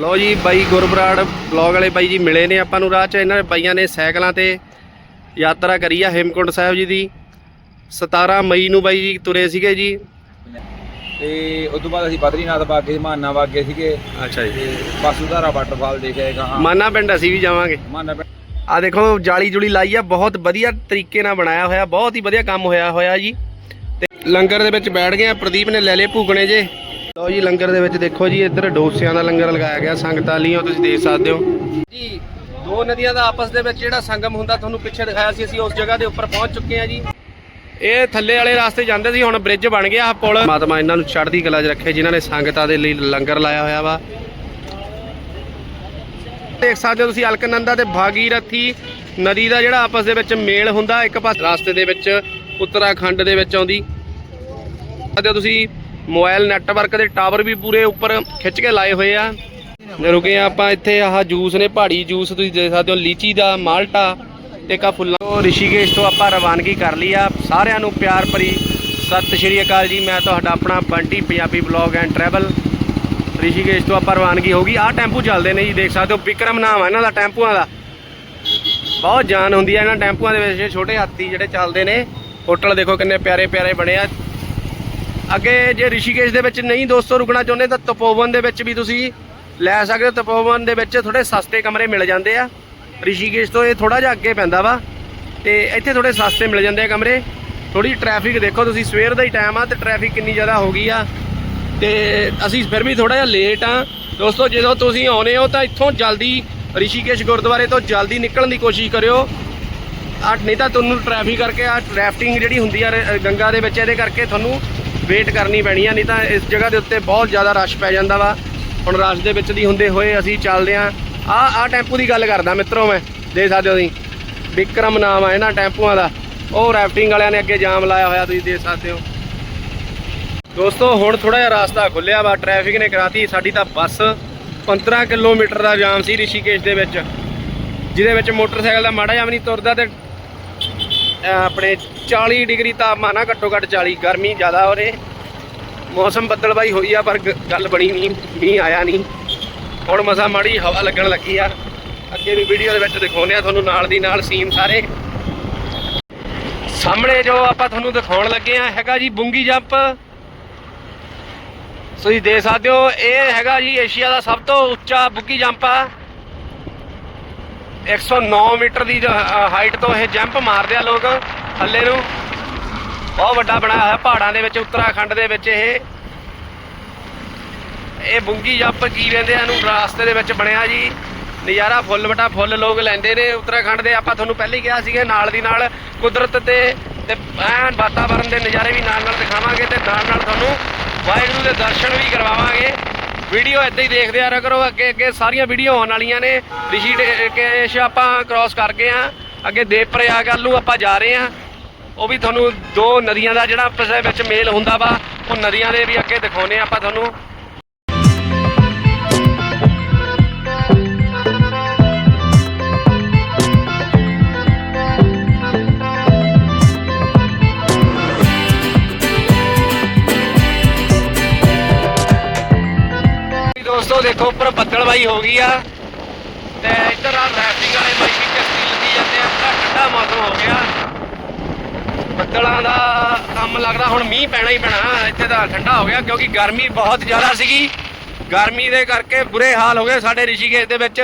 ਲਓ ਜੀ ਬਾਈ ਗੁਰਬਰਾੜ ਬਲੌਗ ਵਾਲੇ ਬਾਈ ਜੀ ਮਿਲੇ ਨੇ ਆਪਾਂ ਨੂੰ ਰਾਹ 'ਚ। ਇਹਨਾਂ ਬਾਈਆਂ ਨੇ ਸਾਈਕਲਾਂ ਤੇ ਯਾਤਰਾ ਕਰੀ ਆ ਹੇਮਕੁੰਟ ਸਾਹਿਬ ਜੀ ਦੀ। 17 ਮਈ ਨੂੰ ਬਾਈ ਜੀ ਤੁਰੇ ਸੀਗੇ ਜੀ। ਤੇ ਉਸ ਤੋਂ ਬਾਅਦ ਅਸੀਂ ਬਦਰੀਨਾਥ ਬਾਗੇ ਮਾਨਾ ਬਾਗੇ ਸੀਗੇ। ਅੱਛਾ ਜੀ। ਤੇ ਬਾਸੂਧਾਰਾ ਵਾਟਰਫਾਲ ਦੇਖਿਆ ਕਹਾ ਮਾਨਾ ਪਿੰਡ ਅਸੀਂ ਵੀ ਜਾਵਾਂਗੇ। ਮਾਨਾ ਪਿੰਡ। ਆ ਦੇਖੋ ਜਾਲੀ ਜੁਲੀ ਲਾਈ ਆ ਬਹੁਤ ਵਧੀਆ ਤਰੀਕੇ ਨਾਲ ਬਣਾਇਆ ਹੋਇਆ ਬਹੁਤ ਹੀ ਵਧੀਆ ਕੰਮ ਹੋਇਆ ਹੋਇਆ ਜੀ। ਤੇ ਲੰਗਰ ਦੇ ਵਿੱਚ ਬੈਠ ਗਏ ਆ ਪ੍ਰਦੀਪ ਨੇ ਲੈ ਲਏ ਭੂਗਣੇ ਜੇ। ਲਓ ਜੀ, ਲੰਗਰ ਦੇ ਵਿੱਚ ਦੇਖੋ ਜੀ, ਇੱਧਰ ਡੋਸਿਆਂ ਦਾ ਲੰਗਰ ਲਗਾਇਆ ਗਿਆ, ਸੰਗਤਾਂ ਲਈ ਉਹ ਤੁਸੀਂ ਦੇਖ ਸਕਦੇ ਹੋ। ਜੀ, ਦੋ ਨਦੀਆਂ ਦਾ ਆਪਸ ਦੇ ਵਿੱਚ ਜਿਹੜਾ ਸੰਗਮ ਹੁੰਦਾ, ਤੁਹਾਨੂੰ ਪਿੱਛੇ ਦਿਖਾਇਆ ਸੀ, ਅਸੀਂ ਉਸ ਜਗ੍ਹਾ ਦੇ ਉੱਪਰ ਪਹੁੰਚ ਚੁੱਕੇ ਹਾਂ ਜੀ। ਇਹ ਥੱਲੇ ਵਾਲੇ ਰਾਸਤੇ ਜਾਂਦੇ ਸੀ, ਹੁਣ ਬ੍ਰਿਜ ਬਣ ਗਿਆ ਆਹ ਪੁਲ। ਮਾਤਮਾ ਇਹਨਾਂ ਨੂੰ ਚੜ੍ਹਦੀ ਕਲਾ 'ਚ ਰੱਖੇ, ਜਿਨ੍ਹਾਂ ਨੇ ਸੰਗਤਾਂ ਦੇ ਲਈ ਲੰਗਰ ਲਾਇਆ ਹੋਇਆ ਵਾ। ਦੇਖ ਸਕਦੇ ਹੋ ਤੁਸੀਂ, ਅਲਕਨੰਦਾ ਤੇ ਭਾਗੀਰਥੀ ਨਦੀ ਦਾ ਜਿਹੜਾ ਆਪਸ ਦੇ ਵਿੱਚ ਮੇਲ ਹੁੰਦਾ, ਇੱਕ ਪਾਸੇ ਰਾਸਤੇ ਦੇ ਵਿੱਚ ਉੱਤਰਾਖੰਡ ਦੇ ਵਿੱਚ ਆਉਂਦੀ। ਅਤੇ ਤੁਸੀਂ ਮੋਬਾਈਲ ਨੈਟਵਰਕ ਦੇ ਟਾਵਰ ਵੀ ਪੂਰੇ ਉੱਪਰ ਖਿੱਚ ਕੇ ਲਾਏ ਹੋਏ ਆ। ਰੁਕੇ ਆ ਆਪਾਂ ਇੱਥੇ, ਆਹ ਜੂਸ ਨੇ, ਪਹਾੜੀ ਜੂਸ ਤੁਸੀਂ ਦੇਖ ਸਕਦੇ ਹੋ, ਲੀਚੀ ਦਾ, ਮਾਲਟਾ ਤੇ ਕਾ ਫੁੱਲਾਂ। ਤੋਂ ਰਿਸ਼ੀਕੇਸ਼ ਤੋਂ ਆਪਾਂ ਰਵਾਨਗੀ ਕਰ ਲਈ ਆ। ਸਾਰਿਆਂ ਨੂੰ ਪਿਆਰ ਭਰੀ ਸਤਿ ਸ਼੍ਰੀ ਅਕਾਲ ਜੀ। ਮੈਂ ਤੁਹਾਡਾ ਆਪਣਾ Bunty, Punjabi blog and travel Rishikesh ਤੋਂ ਆਪਾਂ ਰਵਾਨਗੀ ਹੋ ਗਈ। ਆਹ ਟੈਂਪੂ ਚੱਲਦੇ ਨੇ ਜੀ, ਦੇਖ ਸਕਦੇ ਹੋ, ਵਿਕਰਮ ਨਾਮ ਹੈ ਇਹਨਾਂ ਦਾ, ਟੈਂਪੂਆਂ ਦਾ। ਬਹੁਤ ਜਾਨ ਹੁੰਦੀ ਹੈ ਇਹਨਾਂ ਟੈਂਪੂਆਂ ਦੇ ਵਿੱਚ, ਛੋਟੇ ਹਾਥੀ ਜਿਹੜੇ ਚੱਲਦੇ ਨੇ। ਹੋਟਲ ਦੇਖੋ ਕਿੰਨੇ ਪਿਆਰੇ ਪਿਆਰੇ ਬਣੇ ਆ। ਅੱਗੇ ਜੇ ਰਿਸ਼ੀਕੇਸ਼ ਦੇ ਵਿੱਚ ਨਹੀਂ ਦੋਸਤੋ ਰੁਕਣਾ ਚਾਹੁੰਦੇ ਤਾਂ ਤਪੋਵਨ ਦੇ ਵਿੱਚ ਵੀ ਤੁਸੀਂ ਲੈ ਸਕਦੇ ਹੋ। ਤਪੋਵਨ ਦੇ ਵਿੱਚ ਥੋੜੇ ਸਸਤੇ ਕਮਰੇ ਮਿਲ ਜਾਂਦੇ ਆ। ਰਿਸ਼ੀਕੇਸ਼ ਤੋਂ ਇਹ ਥੋੜਾ ਜਿਹਾ ਅੱਗੇ ਪੈਂਦਾ ਵਾ ਤੇ ਇੱਥੇ ਥੋੜੇ ਸਸਤੇ ਮਿਲ ਜਾਂਦੇ ਆ ਕਮਰੇ। ਥੋੜੀ ਟ੍ਰੈਫਿਕ ਦੇਖੋ ਤੁਸੀਂ, ਸਵੇਰ ਦਾ ਹੀ ਟਾਈਮ ਆ ਤੇ ਟ੍ਰੈਫਿਕ ਕਿੰਨੀ ਜ਼ਿਆਦਾ ਹੋ ਗਈ ਆ। ਤੇ ਅਸੀਂ ਫਿਰ ਵੀ ਥੋੜਾ ਜਿਹਾ ਲੇਟ ਆ। ਦੋਸਤੋ, ਜਦੋਂ ਤੁਸੀਂ ਆਉਨੇ ਹੋ ਤਾਂ ਇੱਥੋਂ ਜਲਦੀ ਰਿਸ਼ੀਕੇਸ਼ ਗੁਰਦੁਆਰੇ ਤੋਂ ਜਲਦੀ ਨਿਕਲਣ ਦੀ ਕੋਸ਼ਿਸ਼ ਕਰਿਓ। ਆ ਨਹੀਂ ਤਾਂ ਤੁਹਾਨੂੰ ਟ੍ਰੈਫਿਕ ਕਰਕੇ ਆ ਰੈਫਟਿੰਗ ਜਿਹੜੀ ਹੁੰਦੀ ਆ, ਰ- ਗੰਗਾ ਦੇ ਵਿੱਚ ਇਹਦੇ ਕਰਕੇ ਤੁਹਾਨੂੰ ਵੇਟ ਕਰਨੀ ਪੈਣੀ ਆ, ਨਹੀਂ ਤਾਂ ਇਸ ਜਗ੍ਹਾ ਦੇ ਉੱਤੇ ਬਹੁਤ ਜ਼ਿਆਦਾ ਰਸ਼ ਪੈ ਜਾਂਦਾ ਵਾ। ਹੁਣ ਰਸ਼ ਦੇ ਵਿੱਚ ਦੀ ਹੁੰਦੇ ਹੋਏ ਅਸੀਂ ਚੱਲਦੇ ਆ। ਆ ਆ ਟੈਂਪੂ ਦੀ ਗੱਲ ਕਰਦਾ ਮਿੱਤਰੋ ਮੈਂ ਦੇ ਸਕਦੇ ਹੋ ਤੁਸੀਂ। ਵਿਕਰਮ ਨਾਮ ਆ ਇਹਨਾਂ ਟੈਂਪੂਆਂ ਦਾ। ਉਹ ਰੈਫਟਿੰਗ ਵਾਲਿਆਂ ਨੇ ਅੱਗੇ ਜਾਮ ਲਾਇਆ ਹੋਇਆ, ਤੁਸੀਂ ਦੇ ਸਕਦੇ ਹੋ। ਦੋਸਤੋ, ਹੁਣ ਥੋੜਾ ਜਿਹਾ ਰਾਸਤਾ ਖੁੱਲਿਆ ਵਾ ਟ੍ਰੈਫਿਕ ਨੇ ਕਰਾਤੀ ਸਾਡੀ ਤਾਂ ਬੱਸ। 15 ਕਿਲੋਮੀਟਰ ਦਾ ਜਾਮ ਸੀ ਰਿਸ਼ੀਕੇਸ਼ ਦੇ ਵਿੱਚ, ਜਿਹਦੇ ਵਿੱਚ ਮੋਟਰਸਾਈਕਲ ਦਾ ਮਾੜਾ ਜਾਮ ਨਹੀਂ ਤੁਰਦਾ ਤੇ ਆਪਣੇ 40 ਡਿਗਰੀ ਤਾਪਮਾਨ ਆ, ਘੱਟੋ ਘੱਟ 40 ਗਰਮੀ ਜ਼ਿਆਦਾ ਹੋ ਰਹੀ। ਮੌਸਮ ਬੱਦਲਬਾਈ ਹੋਈ ਆ, ਪਰ ਗੱਲ ਬਣੀ ਨਹੀਂ, ਮੀਂਹ ਆਇਆ ਨਹੀਂ। ਹੁਣ ਮਸਾ ਮਾੜੀ ਹਵਾ ਲੱਗਣ ਲੱਗੀ ਆ। ਅੱਗੇ ਵੀ ਵੀਡੀਓ ਦੇ ਵਿੱਚ ਦਿਖਾਉਂਦੇ ਆ ਤੁਹਾਨੂੰ, ਨਾਲ ਦੀ ਨਾਲ ਸੀਨ ਸਾਰੇ। ਸਾਹਮਣੇ ਜੋ ਆਪਾਂ ਤੁਹਾਨੂੰ ਦਿਖਾਉਣ ਲੱਗੇ ਆ, ਹੈਗਾ ਜੀ ਬੁੰਗੀ ਜੰਪ। ਤੁਸੀਂ ਦੇਖ ਸਕਦੇ ਹੋ, ਇਹ ਹੈਗਾ ਜੀ ਏਸ਼ੀਆ ਦਾ ਸਭ ਤੋਂ ਉੱਚਾ ਬੁੱਗੀ ਜੰਪ ਆ। 109 ਮੀਟਰ ਦੀ ਹਾਈਟ ਤੋਂ ਇਹ ਜੰਪ ਮਾਰਦੇ ਆ ਲੋਕ, ਥੱਲੇ ਨੂੰ। ਬਹੁਤ ਵੱਡਾ ਬਣਾਇਆ ਹੋਇਆ ਪਹਾੜਾਂ ਦੇ ਵਿੱਚ, ਉੱਤਰਾਖੰਡ ਦੇ ਵਿੱਚ ਇਹ। ਇਹ ਬੁੰਗੀ ਜੰਪ ਕੀ ਕਹਿੰਦੇ ਆ, ਇਹਨੂੰ ਰਾਸਤੇ ਦੇ ਵਿੱਚ ਬਣਿਆ ਜੀ। ਨਜ਼ਾਰਾ ਫੁੱਲ ਵਟਾ ਫੁੱਲ ਲੋਕ ਲੈਂਦੇ ਨੇ ਉੱਤਰਾਖੰਡ ਦੇ। ਆਪਾਂ ਤੁਹਾਨੂੰ ਪਹਿਲੇ ਕਿਹਾ ਸੀਗਾ, ਨਾਲ ਦੀ ਨਾਲ ਕੁਦਰਤ ਤੇ ਤੇ ਐਨ ਵਾਤਾਵਰਣ ਦੇ ਨਜ਼ਾਰੇ ਵੀ ਨਾਲ ਨਾਲ ਦਿਖਾਵਾਂਗੇ ਤੇ ਨਾਲ ਨਾਲ ਤੁਹਾਨੂੰ ਵਾਹਿਗੁਰੂ ਦੇ ਦਰਸ਼ਨ ਵੀ ਕਰਵਾਵਾਂਗੇ। ਵੀਡੀਓ ਇੱਦਾਂ ਹੀ ਦੇਖਦੇ ਆ ਰਿਹਾ ਕਰੋ, ਅੱਗੇ ਅੱਗੇ ਸਾਰੀਆਂ ਵੀਡੀਓ ਆਉਣ ਵਾਲੀਆਂ ਨੇ। ਰਿਸ਼ੀਕੇਸ਼ ਆਪਾਂ ਕ੍ਰਾਸ ਕਰ ਗਏ ਆ। ਅੱਗੇ ਦੇਵਪ੍ਰਯਾਗ ਵੱਲ ਨੂੰ ਆਪਾਂ ਜਾ ਰਹੇ ਆ। ਉਹ ਵੀ ਤੁਹਾਨੂੰ ਦੋ ਨਦੀਆਂ ਦਾ ਜਿਹੜਾ ਆਪਸ ਦੇ ਵਿੱਚ ਮੇਲ ਹੁੰਦਾ ਵਾ, ਉਹ ਨਦੀਆਂ ਦੇ ਵੀ ਅੱਗੇ ਦਿਖਾਉਨੇ ਆ ਆਪਾਂ ਤੁਹਾਨੂੰ। ਦੋਸਤੋ, ਦੇਖੋ, ਉੱਪਰ ਬੱਦਲਬਾਈ ਹੋ ਗਈ ਆ। ਤੇ ਇੱਧਰ ਆ ਰੈਫਟਿੰਗ ਵਾਲੇ ਬਾਈ ਵੀ ਕਿਸ਼ਤੀ ਲੱਗੀ ਜਾਂਦੇ ਆ ਠੰਡਾ ਮੌਸਮ ਹੋ ਗਿਆ। ਬੱਦਲਾਂ ਦਾ ਕੰਮ ਲੱਗਦਾ, ਹੁਣ ਮੀਂਹ ਪੈਣਾ ਹੀ ਪੈਣਾ, ਇੱਥੇ ਤਾਂ ਠੰਡਾ ਹੋ ਗਿਆ, ਕਿਉਂਕਿ ਗਰਮੀ ਬਹੁਤ ਜ਼ਿਆਦਾ ਸੀਗੀ। ਗਰਮੀ ਦੇ ਕਰਕੇ ਬੁਰੇ ਹਾਲ ਹੋ ਗਏ ਸਾਡੇ ਰਿਸ਼ੀਕੇਸ਼ ਦੇ ਵਿੱਚ।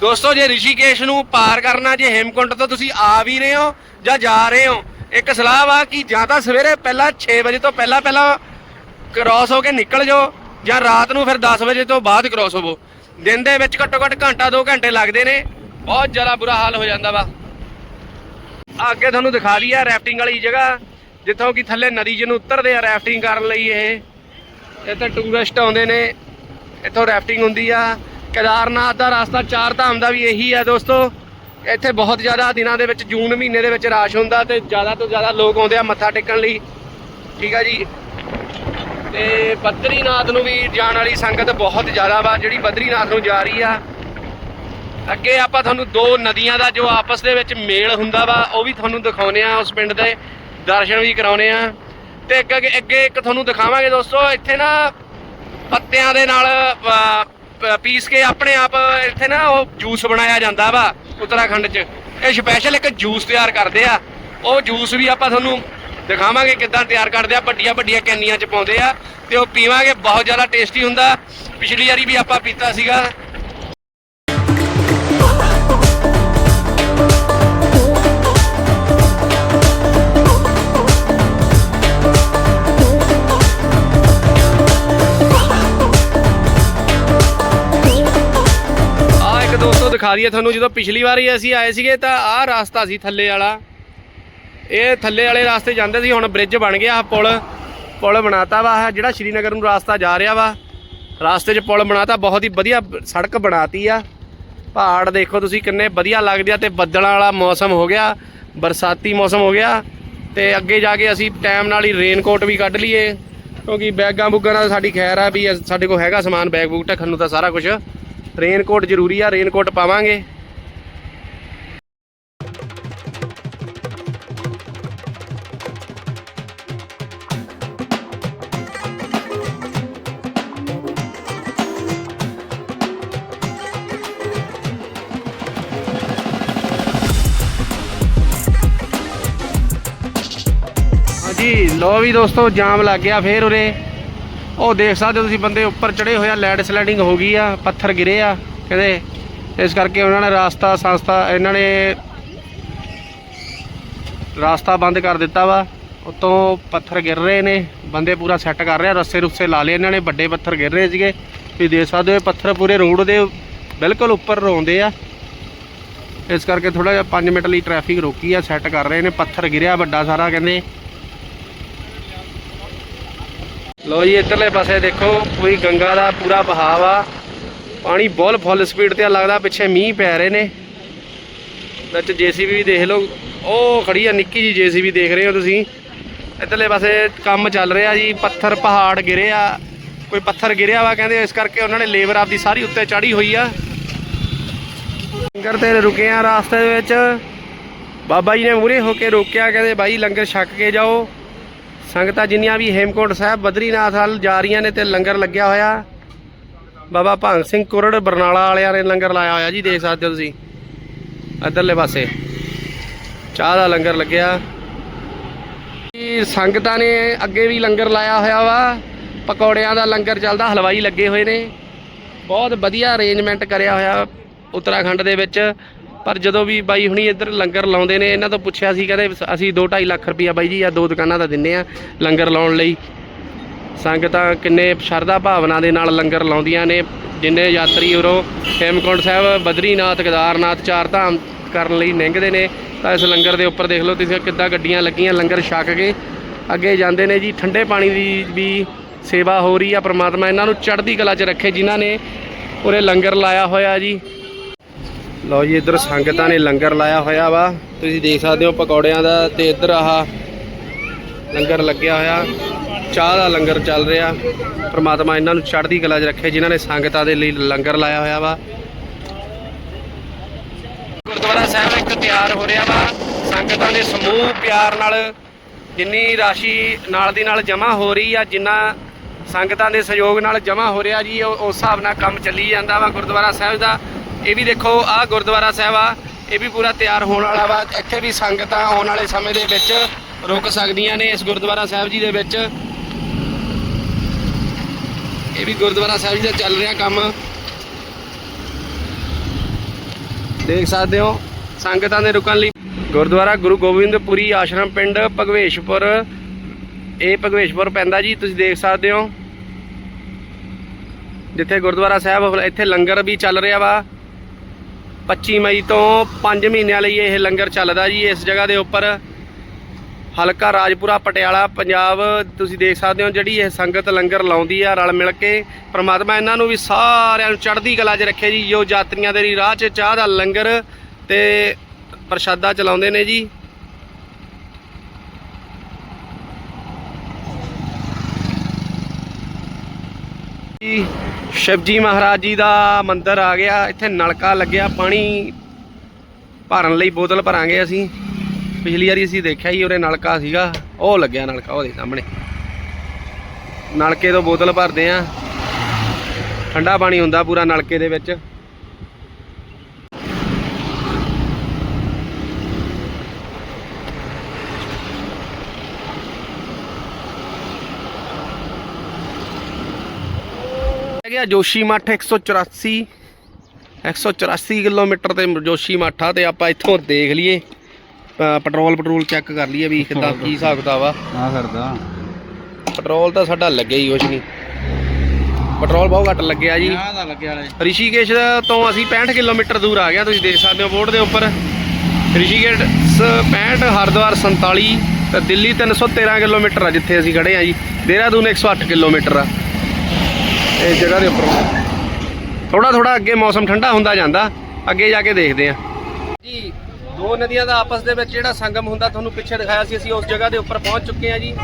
ਦੋਸਤੋ, ਜੇ ਰਿਸ਼ੀਕੇਸ਼ ਨੂੰ ਪਾਰ ਕਰਨਾ, ਜੇ ਹੇਮਕੁੰਟ ਤੋਂ ਤੁਸੀਂ ਆ ਵੀ ਰਹੇ ਹੋ ਜਾਂ ਜਾ ਰਹੇ ਹੋ, ਇੱਕ ਸਲਾਹ ਵਾ ਕਿ ਜਾਂ ਤਾਂ ਸਵੇਰੇ ਪਹਿਲਾਂ 6 ਵਜੇ ਤੋਂ ਪਹਿਲਾਂ ਪਹਿਲਾਂ ਕ੍ਰਾਸ ਹੋ ਕੇ ਨਿਕਲ ਜਾਓ, ਜਾਂ ਰਾਤ ਨੂੰ ਫਿਰ 10 ਵਜੇ ਤੋਂ ਬਾਅਦ ਕ੍ਰਾਸ ਹੋਵੋ। ਦਿਨ ਦੇ ਵਿੱਚ ਘੱਟੋ ਘੱਟ ਘੰਟਾ 2 ਘੰਟੇ ਲੱਗਦੇ ਨੇ। ਬਹੁਤ ਜ਼ਿਆਦਾ ਬੁਰਾ ਹਾਲ ਹੋ ਜਾਂਦਾ ਵਾ। ਅੱਗੇ ਤੁਹਾਨੂੰ ਦਿਖਾ ਦਈਆ ਰੈਫਟਿੰਗ ਵਾਲੀ ਜਗ੍ਹਾ, ਜਿੱਥੋਂ ਕਿ ਥੱਲੇ ਨਦੀ ਜਿਹਨੂੰ ਉਤਰਦੇ ਆ ਰੈਫਟਿੰਗ ਕਰਨ ਲਈ ਇਹ। ਇੱਥੇ ਟੂਰਿਸਟ ਆਉਂਦੇ ਨੇ, ਇੱਥੋਂ ਰੈਫਟਿੰਗ ਹੁੰਦੀ ਆ। ਕੇਦਾਰਨਾਥ ਦਾ ਰਸਤਾ ਚਾਰ ਧਾਮ ਦਾ ਵੀ ਇਹੀ ਆ ਦੋਸਤੋ। ਇੱਥੇ ਬਹੁਤ ਜ਼ਿਆਦਾ ਦਿਨਾਂ ਦੇ ਵਿੱਚ, ਜੂਨ ਮਹੀਨੇ ਦੇ ਵਿੱਚ ਰਾਸ਼ ਹੁੰਦਾ ਤੇ ਜ਼ਿਆਦਾ ਤੋਂ ਜ਼ਿਆਦਾ ਲੋਕ ਆਉਂਦੇ ਆ ਮੱਥਾ ਟੇਕਣ ਲਈ। ਠੀਕ ਆ ਜੀ। ਤੇ ਬਦਰੀਨਾਥ ਨੂੰ ਵੀ ਜਾਣ ਵਾਲੀ ਸੰਗਤ ਬਹੁਤ ਜ਼ਿਆਦਾ ਵਾ, ਜਿਹੜੀ ਬਦਰੀਨਾਥ ਨੂੰ ਜਾ ਰਹੀ ਆ। ਅੱਗੇ ਆਪਾਂ ਤੁਹਾਨੂੰ ਦੋ ਨਦੀਆਂ ਦਾ ਜੋ ਆਪਸ ਦੇ ਵਿੱਚ ਮੇਲ ਹੁੰਦਾ ਵਾ, ਉਹ ਵੀ ਤੁਹਾਨੂੰ ਦਿਖਾਉਨੇ ਆ ਉਸ ਪਿੰਡ ਦੇ। ਦਰਸ਼ਨ ਵੀ ਕਰਾਉਨੇ ਆ। ਤੇ ਅੱਗੇ ਅੱਗੇ ਇੱਕ ਤੁਹਾਨੂੰ ਦਿਖਾਵਾਂਗੇ ਦੋਸਤੋ, ਇੱਥੇ ਨਾ ਪੱਤਿਆਂ ਦੇ ਨਾਲ ਪੀਸ ਕੇ ਆਪਣੇ ਆਪ ਇੱਥੇ ਨਾ ਉਹ ਜੂਸ ਬਣਾਇਆ ਜਾਂਦਾ ਵਾ ਉੱਤਰਾਖੰਡ 'ਚ। ਇਹ ਸਪੈਸ਼ਲ ਇੱਕ ਜੂਸ ਤਿਆਰ ਕਰਦੇ ਆ। ਉਹ ਜੂਸ ਵੀ ਆਪਾਂ ਤੁਹਾਨੂੰ ਦਿਖਾਵਾਂਗੇ ਕਿੱਦਾਂ ਤਿਆਰ ਕਰਦੇ ਆ। ਵੱਡੀਆਂ ਵੱਡੀਆਂ ਕੈਨੀਆਂ 'ਚ ਪਾਉਂਦੇ ਆ ਤੇ ਉਹ ਪੀਵਾਂਗੇ, ਬਹੁਤ ਜ਼ਿਆਦਾ ਟੇਸਟੀ ਹੁੰਦਾ। ਪਿਛਲੀ ਵਾਰੀ ਵੀ ਆਪਾਂ ਪੀਤਾ ਸੀਗਾ। ਦਿਖਾ ਦਈਏ ਤੁਹਾਨੂੰ, ਜਦੋਂ ਪਿਛਲੀ ਵਾਰੀ ਅਸੀਂ ਆਏ ਸੀਗੇ ਤਾਂ ਆਹ ਰਸਤਾ ਸੀ ਥੱਲੇ ਵਾਲਾ। ਇਹ ਥੱਲੇ ਵਾਲੇ ਰਸਤੇ ਜਾਂਦੇ ਸੀ, ਹੁਣ ਬ੍ਰਿਜ ਬਣ ਗਿਆ, ਆਹ ਪੁਲ ਪੁਲ ਬਣਾਤਾ ਵਾ, ਆਹ ਜਿਹੜਾ ਸ਼੍ਰੀਨਗਰ ਨੂੰ ਰਾਸਤਾ ਜਾ ਰਿਹਾ ਵਾ। ਰਸਤੇ 'ਚ ਪੁਲ ਬਣਾਤਾ, ਬਹੁਤ ਹੀ ਵਧੀਆ ਬ- ਸੜਕ ਬਣਾਤੀ ਆ। ਪਹਾੜ ਦੇਖੋ ਤੁਸੀਂ ਕਿੰਨੇ ਵਧੀਆ ਲੱਗਦੇ ਆ, ਤੇ ਬੱਦਲਾਂ ਵਾਲਾ ਮੌਸਮ ਹੋ ਗਿਆ, ਬਰਸਾਤੀ ਮੌਸਮ ਹੋ ਗਿਆ। ਤੇ ਅੱਗੇ ਜਾ ਕੇ ਅਸੀਂ ਟਾਈਮ ਨਾਲ ਹੀ ਰੇਨਕੋਟ ਵੀ ਕੱਢ ਲਈਏ, ਕਿਉਂਕਿ ਬੈਗਾਂ ਬੁੱਗਾਂ ਨਾਲ ਸਾਡੀ ਖੈਰ ਆ ਵੀ ਸਾਡੇ ਕੋਲ ਹੈਗਾ ਸਮਾਨ ਬੈਗ ਬੂਗ ਢੱਕਣ ਨੂੰ ਤਾਂ ਸਾਰਾ ਕੁਝ ਰੇਨਕੋਟ ਜ਼ਰੂਰੀ ਆ ਰੇਨਕੋਟ ਪਾਵਾਂਗੇ। ਹਾਂਜੀ ਲੋ ਵੀ ਦੋਸਤੋ ਜਾਮ ਲੱਗ ਗਿਆ ਫੇਰ ਉਰੇ। ਉਹ ਦੇਖ ਸਕਦੇ ਹੋ ਤੁਸੀਂ ਬੰਦੇ ਉੱਪਰ ਚੜੇ ਹੋਇਆ ਲੈਂਡ ਸਲਾਈਡਿੰਗ ਹੋ ਗਈ ਆ, ਪੱਥਰ ਗਿਰੇ ਆ, ਕਹਿੰਦੇ ਇਸ ਕਰਕੇ ਉਹਨਾਂ ਨੇ ਰਾਸਤਾ, ਸੰਸਥਾ, ਇਹਨਾਂ ਨੇ ਰਾਸਤਾ ਬੰਦ ਕਰ ਦਿੱਤਾ ਵਾ। ਉਤੋਂ ਪੱਥਰ ਗਿਰ ਰਹੇ ਨੇ, ਬੰਦੇ ਪੂਰਾ ਸੈੱਟ ਕਰ ਰਿਹਾ, ਰੱਸੇ ਰੁੱਸੇ ਲਾ ਲਏ ਇਹਨਾਂ ਨੇ, ਵੱਡੇ ਪੱਥਰ ਗਿਰ ਰਹੇ ਸੀਗੇ। ਤੁਸੀਂ ਦੇਖ ਸਕਦੇ ਹੋ ਇਹ ਪੱਥਰ ਪੂਰੇ ਰੋਡ ਦੇ ਬਿਲਕੁਲ ਉੱਪਰ ਰੋਂਦੇ ਆ। ਇਸ ਕਰਕੇ ਥੋੜਾ ਜਿਹਾ 5 ਮਿੰਟ ਲਈ ਟ੍ਰੈਫਿਕ ਰੋਕੀ ਆ ਸੈੱਟ ਕਰ ਰਹੇ ਨੇ, ਪੱਥਰ ਗਿਰਿਆ ਵੱਡਾ ਸਾਰਾ, ਕਹਿੰਦੇ ਲੋ ਜੀ, ਇੱਧਰਲੇ ਪਾਸੇ ਦੇਖੋ, ਕੋਈ ਗੰਗਾ ਦਾ ਪੂਰਾ ਬਹਾਵ ਆ। ਪਾਣੀ ਬਹੁਤ ਫੁੱਲ ਸਪੀਡ ਤੇ ਆ, ਲੱਗਦਾ ਪਿੱਛੇ ਮੀਂਹ ਪੈ ਰਹੇ ਨੇ। ਵਿੱਚ ਜੀਸੀਬੀ ਵੀ ਦੇਖ ਲਓ। ਉਹ ਖੜੀ ਆ, ਨਿੱਕੀ ਜੀ ਜੀਸੀਬੀ ਦੇਖ ਰਹੇ ਹੋ ਤੁਸੀਂ। ਇੱਧਰਲੇ ਪਾਸੇ ਕੰਮ ਚੱਲ ਰਿਹਾ ਜੀ, ਪੱਥਰ ਪਹਾੜ ਗਿਰੇ ਆ। ਕੋਈ ਪੱਥਰ ਗਿਰਿਆ ਵਾ, ਕਹਿੰਦੇ ਇਸ ਕਰਕੇ ਉਹਨਾਂ ਨੇ ਲੇਬਰ ਆਪਦੀ ਸਾਰੀ ਉੱਤੇ ਚੜੀ ਹੋਈ ਆ। ਲੰਗਰ ਤੇ ਰੁਕੇ ਆ ਰਾਸਤੇ ਦੇ ਵਿੱਚ। ਬਾਬਾ ਜੀ ਨੇ ਮੂਰੇ ਹੋ ਕੇ ਰੋਕਿਆ, ਕਹਿੰਦੇ ਬਾਈ ਲੰਗਰ ਛੱਕ ਕੇ ਜਾਓ। ਸੰਗਤਾਂ ਜਿੰਨੀਆਂ ਵੀ ਹੇਮਕੋਟ ਸਾਹਿਬ, ਬਦਰੀਨਾਥ ਵੱਲ ਜਾ ਰਹੀਆਂ ਨੇ ਤੇ ਲੰਗਰ ਲੱਗਿਆ ਹੋਇਆ। ਬਾਬਾ ਭੰਗ ਸਿੰਘ ਕੁਰੜ, ਬਰਨਾਲਾ ਵਾਲਿਆਂ ਨੇ ਲੰਗਰ ਲਾਇਆ ਹੋਇਆ ਜੀ, ਦੇਖ ਸਕਦੇ ਹੋ ਤੁਸੀਂ। ਇੱਧਰਲੇ ਪਾਸੇ। ਚਾਹ ਦਾ ਲੰਗਰ ਲੱਗਿਆ। ਜੀ, ਸੰਗਤਾਂ ਨੇ ਅੱਗੇ ਵੀ ਲੰਗਰ ਲਾਇਆ ਹੋਇਆ ਵਾ। ਪਕੌੜਿਆਂ ਦਾ ਲੰਗਰ ਚੱਲਦਾ, ਹਲਵਾਈ ਲੱਗੇ ਹੋਏ ਨੇ। ਬਹੁਤ ਵਧੀਆ ਅਰੇਂਜਮੈਂਟ ਕਰਿਆ ਹੋਇਆ ਉੱਤਰਾਖੰਡ ਦੇ ਵਿੱਚ। ਪਰ ਜਦੋਂ ਵੀ ਬਾਈ ਹੁਣੀ ਇੱਧਰ ਲੰਗਰ ਲਾਉਂਦੇ ਨੇ, ਇਹਨਾਂ ਤੋਂ ਪੁੱਛਿਆ ਸੀ, ਕਹਿੰਦੇ ਅਸੀਂ 2.5 ਲੱਖ ਰੁਪਈਆ ਬਾਈ ਜੀ ਆ ਦੋ ਦੁਕਾਨਾਂ ਦਾ ਦਿੰਨੇ ਆ ਲੰਗਰ ਲਾਉਣ ਲਈ। ਸੰਗਤਾਂ ਕਿੰਨੇ ਸ਼ਰਧਾ ਭਾਵਨਾ ਦੇ ਨਾਲ ਲੰਗਰ ਲਾਉਂਦੀਆਂ ਨੇ। ਜਿੰਨੇ ਯਾਤਰੀ ਉਰੋਂ ਹੇਮਕੁੰਟ ਸਾਹਿਬ, ਬਦਰੀਨਾਥ, ਕੇਦਾਰਨਾਥ, ਚਾਰ ਧਾਮ ਕਰਨ ਲਈ ਲੰਘਦੇ ਨੇ, ਤਾਂ ਇਸ ਲੰਗਰ ਦੇ ਉੱਪਰ ਦੇਖ ਲਓ ਤੁਸੀਂ ਕਿੱਦਾਂ ਗੱਡੀਆਂ ਲੱਗੀਆਂ, ਲੰਗਰ ਛਕ ਕੇ ਅੱਗੇ ਜਾਂਦੇ ਨੇ ਜੀ। ਠੰਡੇ ਪਾਣੀ ਦੀ ਵੀ ਸੇਵਾ ਹੋ ਰਹੀ ਆ, ਪ੍ਰਮਾਤਮਾ ਇਹਨਾਂ ਨੂੰ ਚੜ੍ਹਦੀ ਕਲਾ 'ਚ ਰੱਖੇ, ਜਿਨ੍ਹਾਂ ਨੇ ਉਰੇ ਲੰਗਰ ਲਾਇਆ ਹੋਇਆ ਜੀ। ਲਓ ਜੀ, ਇੱਧਰ ਸੰਗਤਾਂ ਨੇ ਲੰਗਰ ਲਾਇਆ ਹੋਇਆ ਵਾ। ਤੁਸੀਂ ਦੇਖ ਸਕਦੇ ਹੋ ਪਕੌੜਿਆਂ ਦਾ ਤੇ ਇੱਧਰ ਆਹ ਲੰਗਰ ਲੱਗਿਆ ਹੋਇਆ। ਚਾਹ ਦਾ ਲੰਗਰ ਚੱਲ ਰਿਹਾ। ਪ੍ਰਮਾਤਮਾ ਇਹਨਾਂ ਨੂੰ ਚੜ੍ਹਦੀ ਕਲਾ 'ਚ ਰੱਖੇ, ਜਿਨ੍ਹਾਂ ਨੇ ਸੰਗਤਾਂ ਦੇ ਲਈ ਲੰਗਰ ਲਾਇਆ ਹੋਇਆ ਵਾ। ਗੁਰਦੁਆਰਾ ਸਾਹਿਬ ਇੱਕ ਤਿਆਰ ਹੋ ਰਿਹਾ ਵਾ। ਸੰਗਤਾਂ ਦੇ ਸਮੂਹ ਪਿਆਰ ਨਾਲ ਜਿੰਨੀ ਰਾਸ਼ੀ ਨਾਲ ਦੀ ਨਾਲ ਜਮ੍ਹਾਂ ਹੋ ਰਹੀ ਆ, ਜਿੰਨਾ ਸੰਗਤਾਂ ਦੇ ਸਹਿਯੋਗ ਨਾਲ ਜਮ੍ਹਾਂ ਹੋ ਰਿਹਾ ਜੀ ਉਸ ਹਿਸਾਬ ਨਾਲ ਕੰਮ ਚੱਲੀ ਜਾਂਦਾ ਵਾ ਗੁਰਦੁਆਰਾ ਸਾਹਿਬ ਦਾ। ਇਹ ਵੀ ਦੇਖੋ ਆਹ ਗੁਰਦੁਆਰਾ ਸਾਹਿਬ ਆ, ਇਹ ਵੀ ਪੂਰਾ ਤਿਆਰ ਹੋਣ ਵਾਲਾ ਵਾ। ਇੱਥੇ ਵੀ ਸੰਗਤਾਂ ਆਉਣ ਵਾਲੇ ਸਮੇਂ ਦੇ ਵਿੱਚ ਰੁਕ ਸਕਦੀਆਂ ਨੇ ਇਸ ਗੁਰਦੁਆਰਾ ਸਾਹਿਬ ਜੀ ਦੇ ਵਿੱਚ। ਇਹ ਵੀ ਗੁਰਦੁਆਰਾ ਸਾਹਿਬ ਜੀ ਦਾ ਚੱਲ ਰਿਹਾ ਕੰਮ। ਦੇਖ ਸਕਦੇ ਹੋ, ਸੰਗਤਾਂ ਦੇ ਰੁਕਣ ਲਈ। ਗੁਰਦੁਆਰਾ ਗੁਰੂ ਗੋਬਿੰਦਪੁਰੀ ਆਸ਼ਰਮ ਪਿੰਡ ਭਗਵੇਸ਼ਪੁਰ। ਇਹ ਭਗਵੇਸ਼ਪੁਰ ਪੈਂਦਾ ਜੀ, ਤੁਸੀਂ ਦੇਖ ਸਕਦੇ ਹੋ। ਜਿੱਥੇ ਗੁਰਦੁਆਰਾ ਸਾਹਿਬ, ਇੱਥੇ ਲੰਗਰ ਵੀ ਚੱਲ ਰਿਹਾ ਵਾ। 25 ਮਈ ਤੋਂ 5 ਮਹੀਨਿਆਂ ਲਈ ਇਹ ਲੰਗਰ ਚੱਲਦਾ ਜੀ, ਇਸ ਜਗ੍ਹਾ ਦੇ ਉੱਪਰ। ਹਲਕਾ ਰਾਜਪੁਰਾ, ਪਟਿਆਲਾ, ਪੰਜਾਬ, ਤੁਸੀਂ ਦੇਖ ਸਕਦੇ ਹੋ ਜਿਹੜੀ ਇਹ ਸੰਗਤ ਲੰਗਰ ਲਾਉਂਦੀ ਆ, ਰਲ ਮਿਲ ਕੇ। ਪ੍ਰਮਾਤਮਾ ਇਹਨਾਂ ਨੂੰ ਵੀ ਸਾਰਿਆਂ ਨੂੰ ਚੜ੍ਹਦੀ ਕਲਾ 'ਚ ਰੱਖੇ ਜੀ ਜੋ ਯਾਤਰੀਆਂ ਦੇ ਰਾਹ 'ਚ ਚਾਹ ਦਾ ਲੰਗਰ ਤੇ ਪ੍ਰਸ਼ਾਦਾ ਚਲਾਉਂਦੇ ਨੇ ਜੀ। ਜੀ, ਸ਼ਿਵਜੀ ਮਹਾਰਾਜ ਜੀ ਦਾ ਮੰਦਿਰ ਆ ਗਿਆ, ਇੱਥੇ ਨਲਕਾ ਲੱਗਿਆ, ਪਾਣੀ ਭਰਨ ਲਈ ਬੋਤਲ ਭਰਾਂਗੇ ਅਸੀਂ। ਪਿਛਲੀ ਵਾਰੀ ਅਸੀਂ ਦੇਖਿਆ ਹੀ ਉਹਦੇ ਨਲਕਾ ਸੀਗਾ, ਉਹ ਲੱਗਿਆ ਨਲਕਾ ਉਹਦੇ ਸਾਹਮਣੇ। ਨਲਕੇ ਤੋਂ ਬੋਤਲ ਭਰਦੇ ਆ। ਠੰਡਾ ਪਾਣੀ ਹੁੰਦਾ ਪੂਰਾ ਨਲਕੇ ਦੇ ਵਿੱਚ। ਹੈਗਾ ਜੋਸ਼ੀ ਮੱਠ 184 184 ਕਿਲੋਮੀਟਰ ਤੇ ਜੋਸ਼ੀ ਮੱਠ ਤੇ ਆਪਾਂ ਇੱਥੋਂ ਦੇਖ ਲਈਏ। ਪੈਟਰੋਲ ਪੈਟਰੋਲ ਚੈੱਕ ਕਰ ਲਈਏ ਵੀ ਕਿੱਦਾਂ ਕੀ ਹਿਸਾਬ ਕਿਤਾਬ ਆ। ਆ ਕਰਦਾ। ਪੈਟਰੋਲ ਤਾਂ ਸਾਡਾ ਲੱਗਿਆ ਹੀ ਕੁਛ ਨਹੀਂ। ਪੈਟਰੋਲ ਬਹੁਤ ਘੱਟ ਲੱਗਿਆ ਜੀ। ਦਾ ਵਾਲੇ ਰਿਸ਼ੀਕੇਸ਼ ਤੋਂ ਅਸੀਂ 65 ਕਿਲੋਮੀਟਰ ਦੂਰ ਆ ਗਿਆ ਤੁਸੀਂ ਦੇਖ ਸਕਦੇ ਹੋ ਬੋਰਡ ਦੇ ਉੱਪਰ। ਰਿਸ਼ੀਕੇਸ਼ ਸ- 65 ਹਰਿਦੁਆਰ 47 ਤੇ ਦਿੱਲੀ 313 ਕਿਲੋਮੀਟਰ ਆ ਜਿੱਥੇ ਅਸੀਂ ਖੜੇ ਆ ਜੀ। ਦੇਹਰਾਦੂਨ 108 ਕਿਲੋਮੀਟਰ ਆ। ਇਸ ਜਗ੍ਹਾ ਦੇ ਉੱਪਰ। ਥੋੜਾ ਥੋੜਾ ਅੱਗੇ ਮੌਸਮ ਠੰਡਾ ਹੁੰਦਾ ਜਾਂਦਾ, ਅੱਗੇ ਜਾ ਕੇ ਦੇਖਦੇ ਆ ਜੀ, ਦੋ ਨਦੀਆਂ ਦਾ ਆਪਸ ਦੇ ਵਿੱਚ ਜਿਹੜਾ ਸੰਗਮ ਹੁੰਦਾ ਤੁਹਾਨੂੰ ਪਿੱਛੇ ਦਿਖਾਇਆ ਸੀ, ਅਸੀਂ ਉਸ ਜਗ੍ਹਾ ਦੇ ਉੱਪਰ ਪਹੁੰਚ ਚੁੱਕੇ ਆ ਜੀ।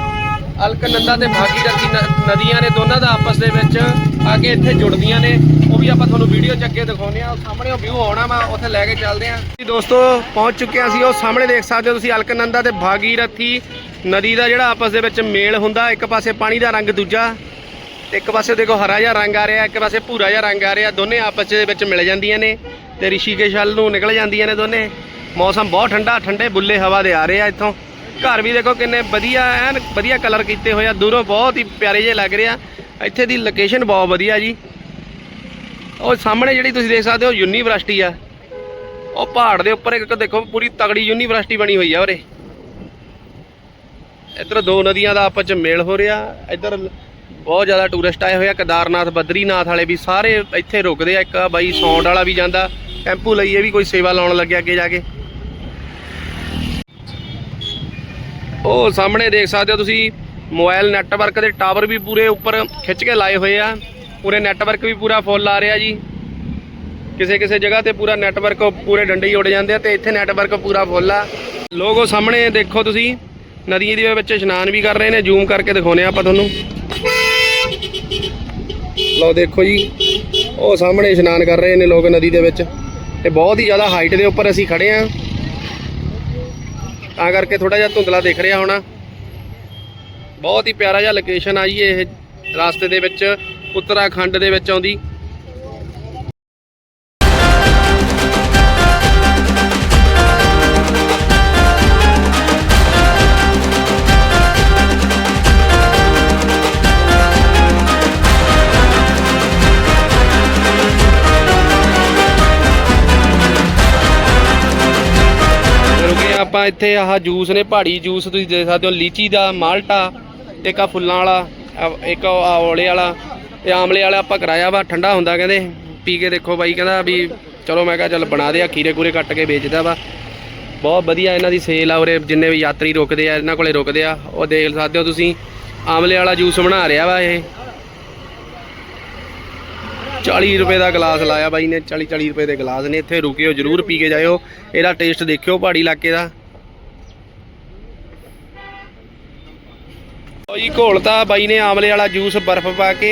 ਅਲਕਨੰਦਾ ਤੇ ਭਾਗੀਰਥੀ ਨਦੀਆਂ ਨੇ ਦੋਨਾਂ ਦਾ ਆਪਸ ਦੇ ਵਿੱਚ ਆ ਕੇ ਇੱਥੇ ਜੁੜਦੀਆਂ ਨੇ। ਉਹ ਵੀ ਆਪਾਂ ਤੁਹਾਨੂੰ ਵੀਡੀਓ ਚ ਅੱਗੇ ਦਿਖਾਉਂਦੇ ਆ ਸਾਹਮਣੇ ਉਹ ਵਿਊ ਆਉਣਾ ਵਾ, ਉੱਥੇ ਲੈ ਕੇ ਚੱਲਦੇ ਆ ਜੀ ਦੋਸਤੋ, ਪਹੁੰਚ ਚੁੱਕੇ ਆ ਅਸੀਂ, ਉਹ ਸਾਹਮਣੇ ਦੇਖ ਸਕਦੇ ਹੋ ਤੁਸੀਂ ਅਲਕਨੰਦਾ ਤੇ ਭਾਗੀਰਥੀ ਨਦੀ ਦਾ ਜਿਹੜਾ ਆਪਸ ਦੇ ਵਿੱਚ ਮੇਲ ਹੁੰਦਾ, ਇੱਕ ਪਾਸੇ ਪਾਣੀ ਦਾ ਰੰਗ ਦੂਜਾ। ਇੱਕ ਪਾਸੇ ਦੇਖੋ ਹਰਾ ਜਿਹਾ ਰੰਗ ਆ ਰਿਹਾ, ਇੱਕ ਪਾਸੇ ਭੂਰਾ ਜਿਹਾ ਰੰਗ ਆ ਰਿਹਾ, ਦੋਨੇ ਆਪਸ ਦੇ ਵਿੱਚ ਮਿਲ ਜਾਂਦੀਆਂ ਨੇ ਤੇ ਰਿਸ਼ੀਕੇਸ਼ ਵੱਲ ਨੂੰ ਨਿਕਲ ਜਾਂਦੀਆਂ ਨੇ ਦੋਨੇ। ਮੌਸਮ ਬਹੁਤ ਠੰਡਾ, ਠੰਡੇ ਬੁੱਲੇ ਹਵਾ ਦੇ ਆ ਰਹੇ ਆ ਇੱਥੋਂ। ਘਰ ਵੀ ਦੇਖੋ ਕਿੰਨੇ ਵਧੀਆ, ਐਨ ਵਧੀਆ ਕਲਰ ਕੀਤੇ ਹੋਏ ਆ, ਦੂਰੋਂ ਬਹੁਤ ਹੀ ਪਿਆਰੇ ਜਿਹੇ ਲੱਗ ਰਿਹਾ ਇੱਥੇ ਦੀ ਲੋਕੇਸ਼ਨ ਬਹੁਤ ਵਧੀਆ ਜੀ। ਉਹ ਸਾਹਮਣੇ ਜਿਹੜੀ ਤੁਸੀਂ ਦੇਖ ਸਕਦੇ ਹੋ ਯੂਨੀਵਰਸਿਟੀ ਆ। ਉਹ ਪਹਾੜ ਦੇ ਉੱਪਰ ਇੱਕ ਦੇਖੋ ਪੂਰੀ ਤਗੜੀ ਯੂਨੀਵਰਸਿਟੀ ਬਣੀ ਹੋਈ ਆ ਉਰੇ। ਇੱਧਰ ਦੋ ਨਦੀਆਂ ਦਾ ਆਪਸ ਚ ਮੇਲ ਹੋ ਰਿਹਾ, ਇੱਧਰ ਬਹੁਤ ਜ਼ਿਆਦਾ ਟੂਰਿਸਟ ਆਏ ਹੋਏ ਆ, ਕੇਦਾਰਨਾਥ, ਬਦਰੀਨਾਥ ਵਾਲੇ ਵੀ ਸਾਰੇ ਇੱਥੇ ਰੁਕਦੇ ਆ। ਇੱਕ ਬਾਈ ਸੌਂਡ ਵਾਲਾ ਵੀ ਜਾਂਦਾ, ਟੈਂਪੂ ਲਈ ਇਹ ਵੀ ਕੋਈ ਸੇਵਾ ਲਾਉਣ ਲੱਗਿਆ ਅੱਗੇ ਜਾ ਕੇ। ਉਹ ਸਾਹਮਣੇ ਦੇਖ ਸਕਦੇ ਹੋ ਤੁਸੀਂ, ਮੋਬਾਈਲ ਨੈਟਵਰਕ ਦੇ ਟਾਵਰ ਵੀ ਪੂਰੇ ਉੱਪਰ ਖਿੱਚ ਕੇ ਲਾਏ ਹੋਏ ਆ। ਪੂਰੇ ਨੈਟਵਰਕ ਵੀ ਪੂਰਾ ਫੁੱਲ ਆ ਰਿਹਾ ਜੀ। ਕਿਸੇ ਕਿਸੇ ਜਗ੍ਹਾ ਤੇ ਪੂਰਾ ਨੈਟਵਰਕ ਪੂਰੇ ਡੰਡੇ ਹੀ ਉੱਡ ਜਾਂਦੇ ਆ ਤੇ ਇੱਥੇ ਨੈਟਵਰਕ ਪੂਰਾ ਫੁੱਲ ਆ। ਲੋਕ ਉਹ ਸਾਹਮਣੇ ਦੇਖੋ ਤੁਸੀਂ ਨਦੀ ਦੇ ਵਿੱਚ ਇਸ਼ਨਾਨ ਵੀ ਕਰ ਰਹੇ ਨੇ, ਜ਼ੂਮ ਕਰਕੇ ਦਿਖਾਉਨੇ ਆ ਆਪਾਂ ਤੁਹਾਨੂੰ। ਲਓ ਦੇਖੋ ਜੀ, ਉਹ ਸਾਹਮਣੇ ਇਸ਼ਨਾਨ ਕਰ ਰਹੇ ਨੇ ਲੋਕ ਨਦੀ ਦੇ ਵਿੱਚ। ਤੇ ਬਹੁਤ ਹੀ ਜ਼ਿਆਦਾ ਹਾਈਟ ਦੇ ਉੱਪਰ ਅਸੀਂ ਖੜੇ ਆ ਤਾਂ ਕਰਕੇ ਥੋੜਾ ਜਿਹਾ ਧੁੰਦਲਾ ਦਿਖ ਰਿਹਾ ਹੋਣਾ। ਬਹੁਤ ਹੀ ਪਿਆਰਾ ਜਿਹਾ ਲੋਕੇਸ਼ਨ ਆ ਜੀ ਇਹ ਰਸਤੇ ਦੇ ਵਿੱਚ, ਉੱਤਰਾਖੰਡ ਦੇ ਵਿੱਚ ਆਉਂਦੀ। ਆਪਾਂ ਇੱਥੇ ਆਹ ਜੂਸ ਨੇ, ਪਹਾੜੀ ਜੂਸ ਤੁਸੀਂ ਦੇਖ ਸਕਦੇ ਹੋ, ਲੀਚੀ ਦਾ ਮਾਲਟਾ, ਇੱਕ ਆ ਫੁੱਲਾਂ ਵਾਲਾ ਇੱਕ ਆ ਔਲੇ ਵਾਲਾ ਤੇ ਆਮਲੇ ਵਾਲਾ ਆਪਾਂ ਕਰਾਇਆ ਵਾ, ਠੰਡਾ ਹੁੰਦਾ ਕਹਿੰਦੇ, ਪੀ ਕੇ ਦੇਖੋ ਬਾਈ ਕਹਿੰਦਾ ਵੀ ਚਲੋ ਮੈਂ ਕਿਹਾ ਚੱਲ ਬਣਾ ਦੇ ਆ, ਖੀਰੇ ਖੂਰੇ ਕੱਟ ਕੇ ਵੇਚਦਾ ਵਾ। ਬਹੁਤ ਵਧੀਆ ਇਹਨਾਂ ਦੀ ਸੇਲ ਆ ਉਰੇ, ਜਿੰਨੇ ਵੀ ਯਾਤਰੀ ਰੁਕਦੇ ਆ, ਇਹਨਾਂ ਕੋਲੇ ਰੁਕਦੇ ਆ, ਉਹ ਦੇਖ ਸਕਦੇ ਹੋ ਤੁਸੀਂ, ਆਮਲੇ ਵਾਲਾ ਜੂਸ ਬਣਾ ਰਿਹਾ ਵਾ ਇਹ। 40 ਰੁਪਏ ਦਾ ਗਲਾਸ ਲਾਇਆ ਬਾਈ ਨੇ 40 40 ਰੁਪਏ ਦੇ ਗਲਾਸ ਨੇ, ਇੱਥੇ ਰੁਕਿਓ, ਜਰੂਰ ਪੀ ਕੇ ਜਾਇਓ, ਇਹਦਾ ਟੇਸਟ ਦੇਖਿਓ ਪਹਾੜੀ ਇਲਾਕੇ ਦਾ। ਉਹ ਜੀ ਘੋਲਤਾ ਬਾਈ ਨੇ ਆਮਲੇ ਵਾਲਾ ਜੂਸ ਬਰਫ਼ ਪਾ ਕੇ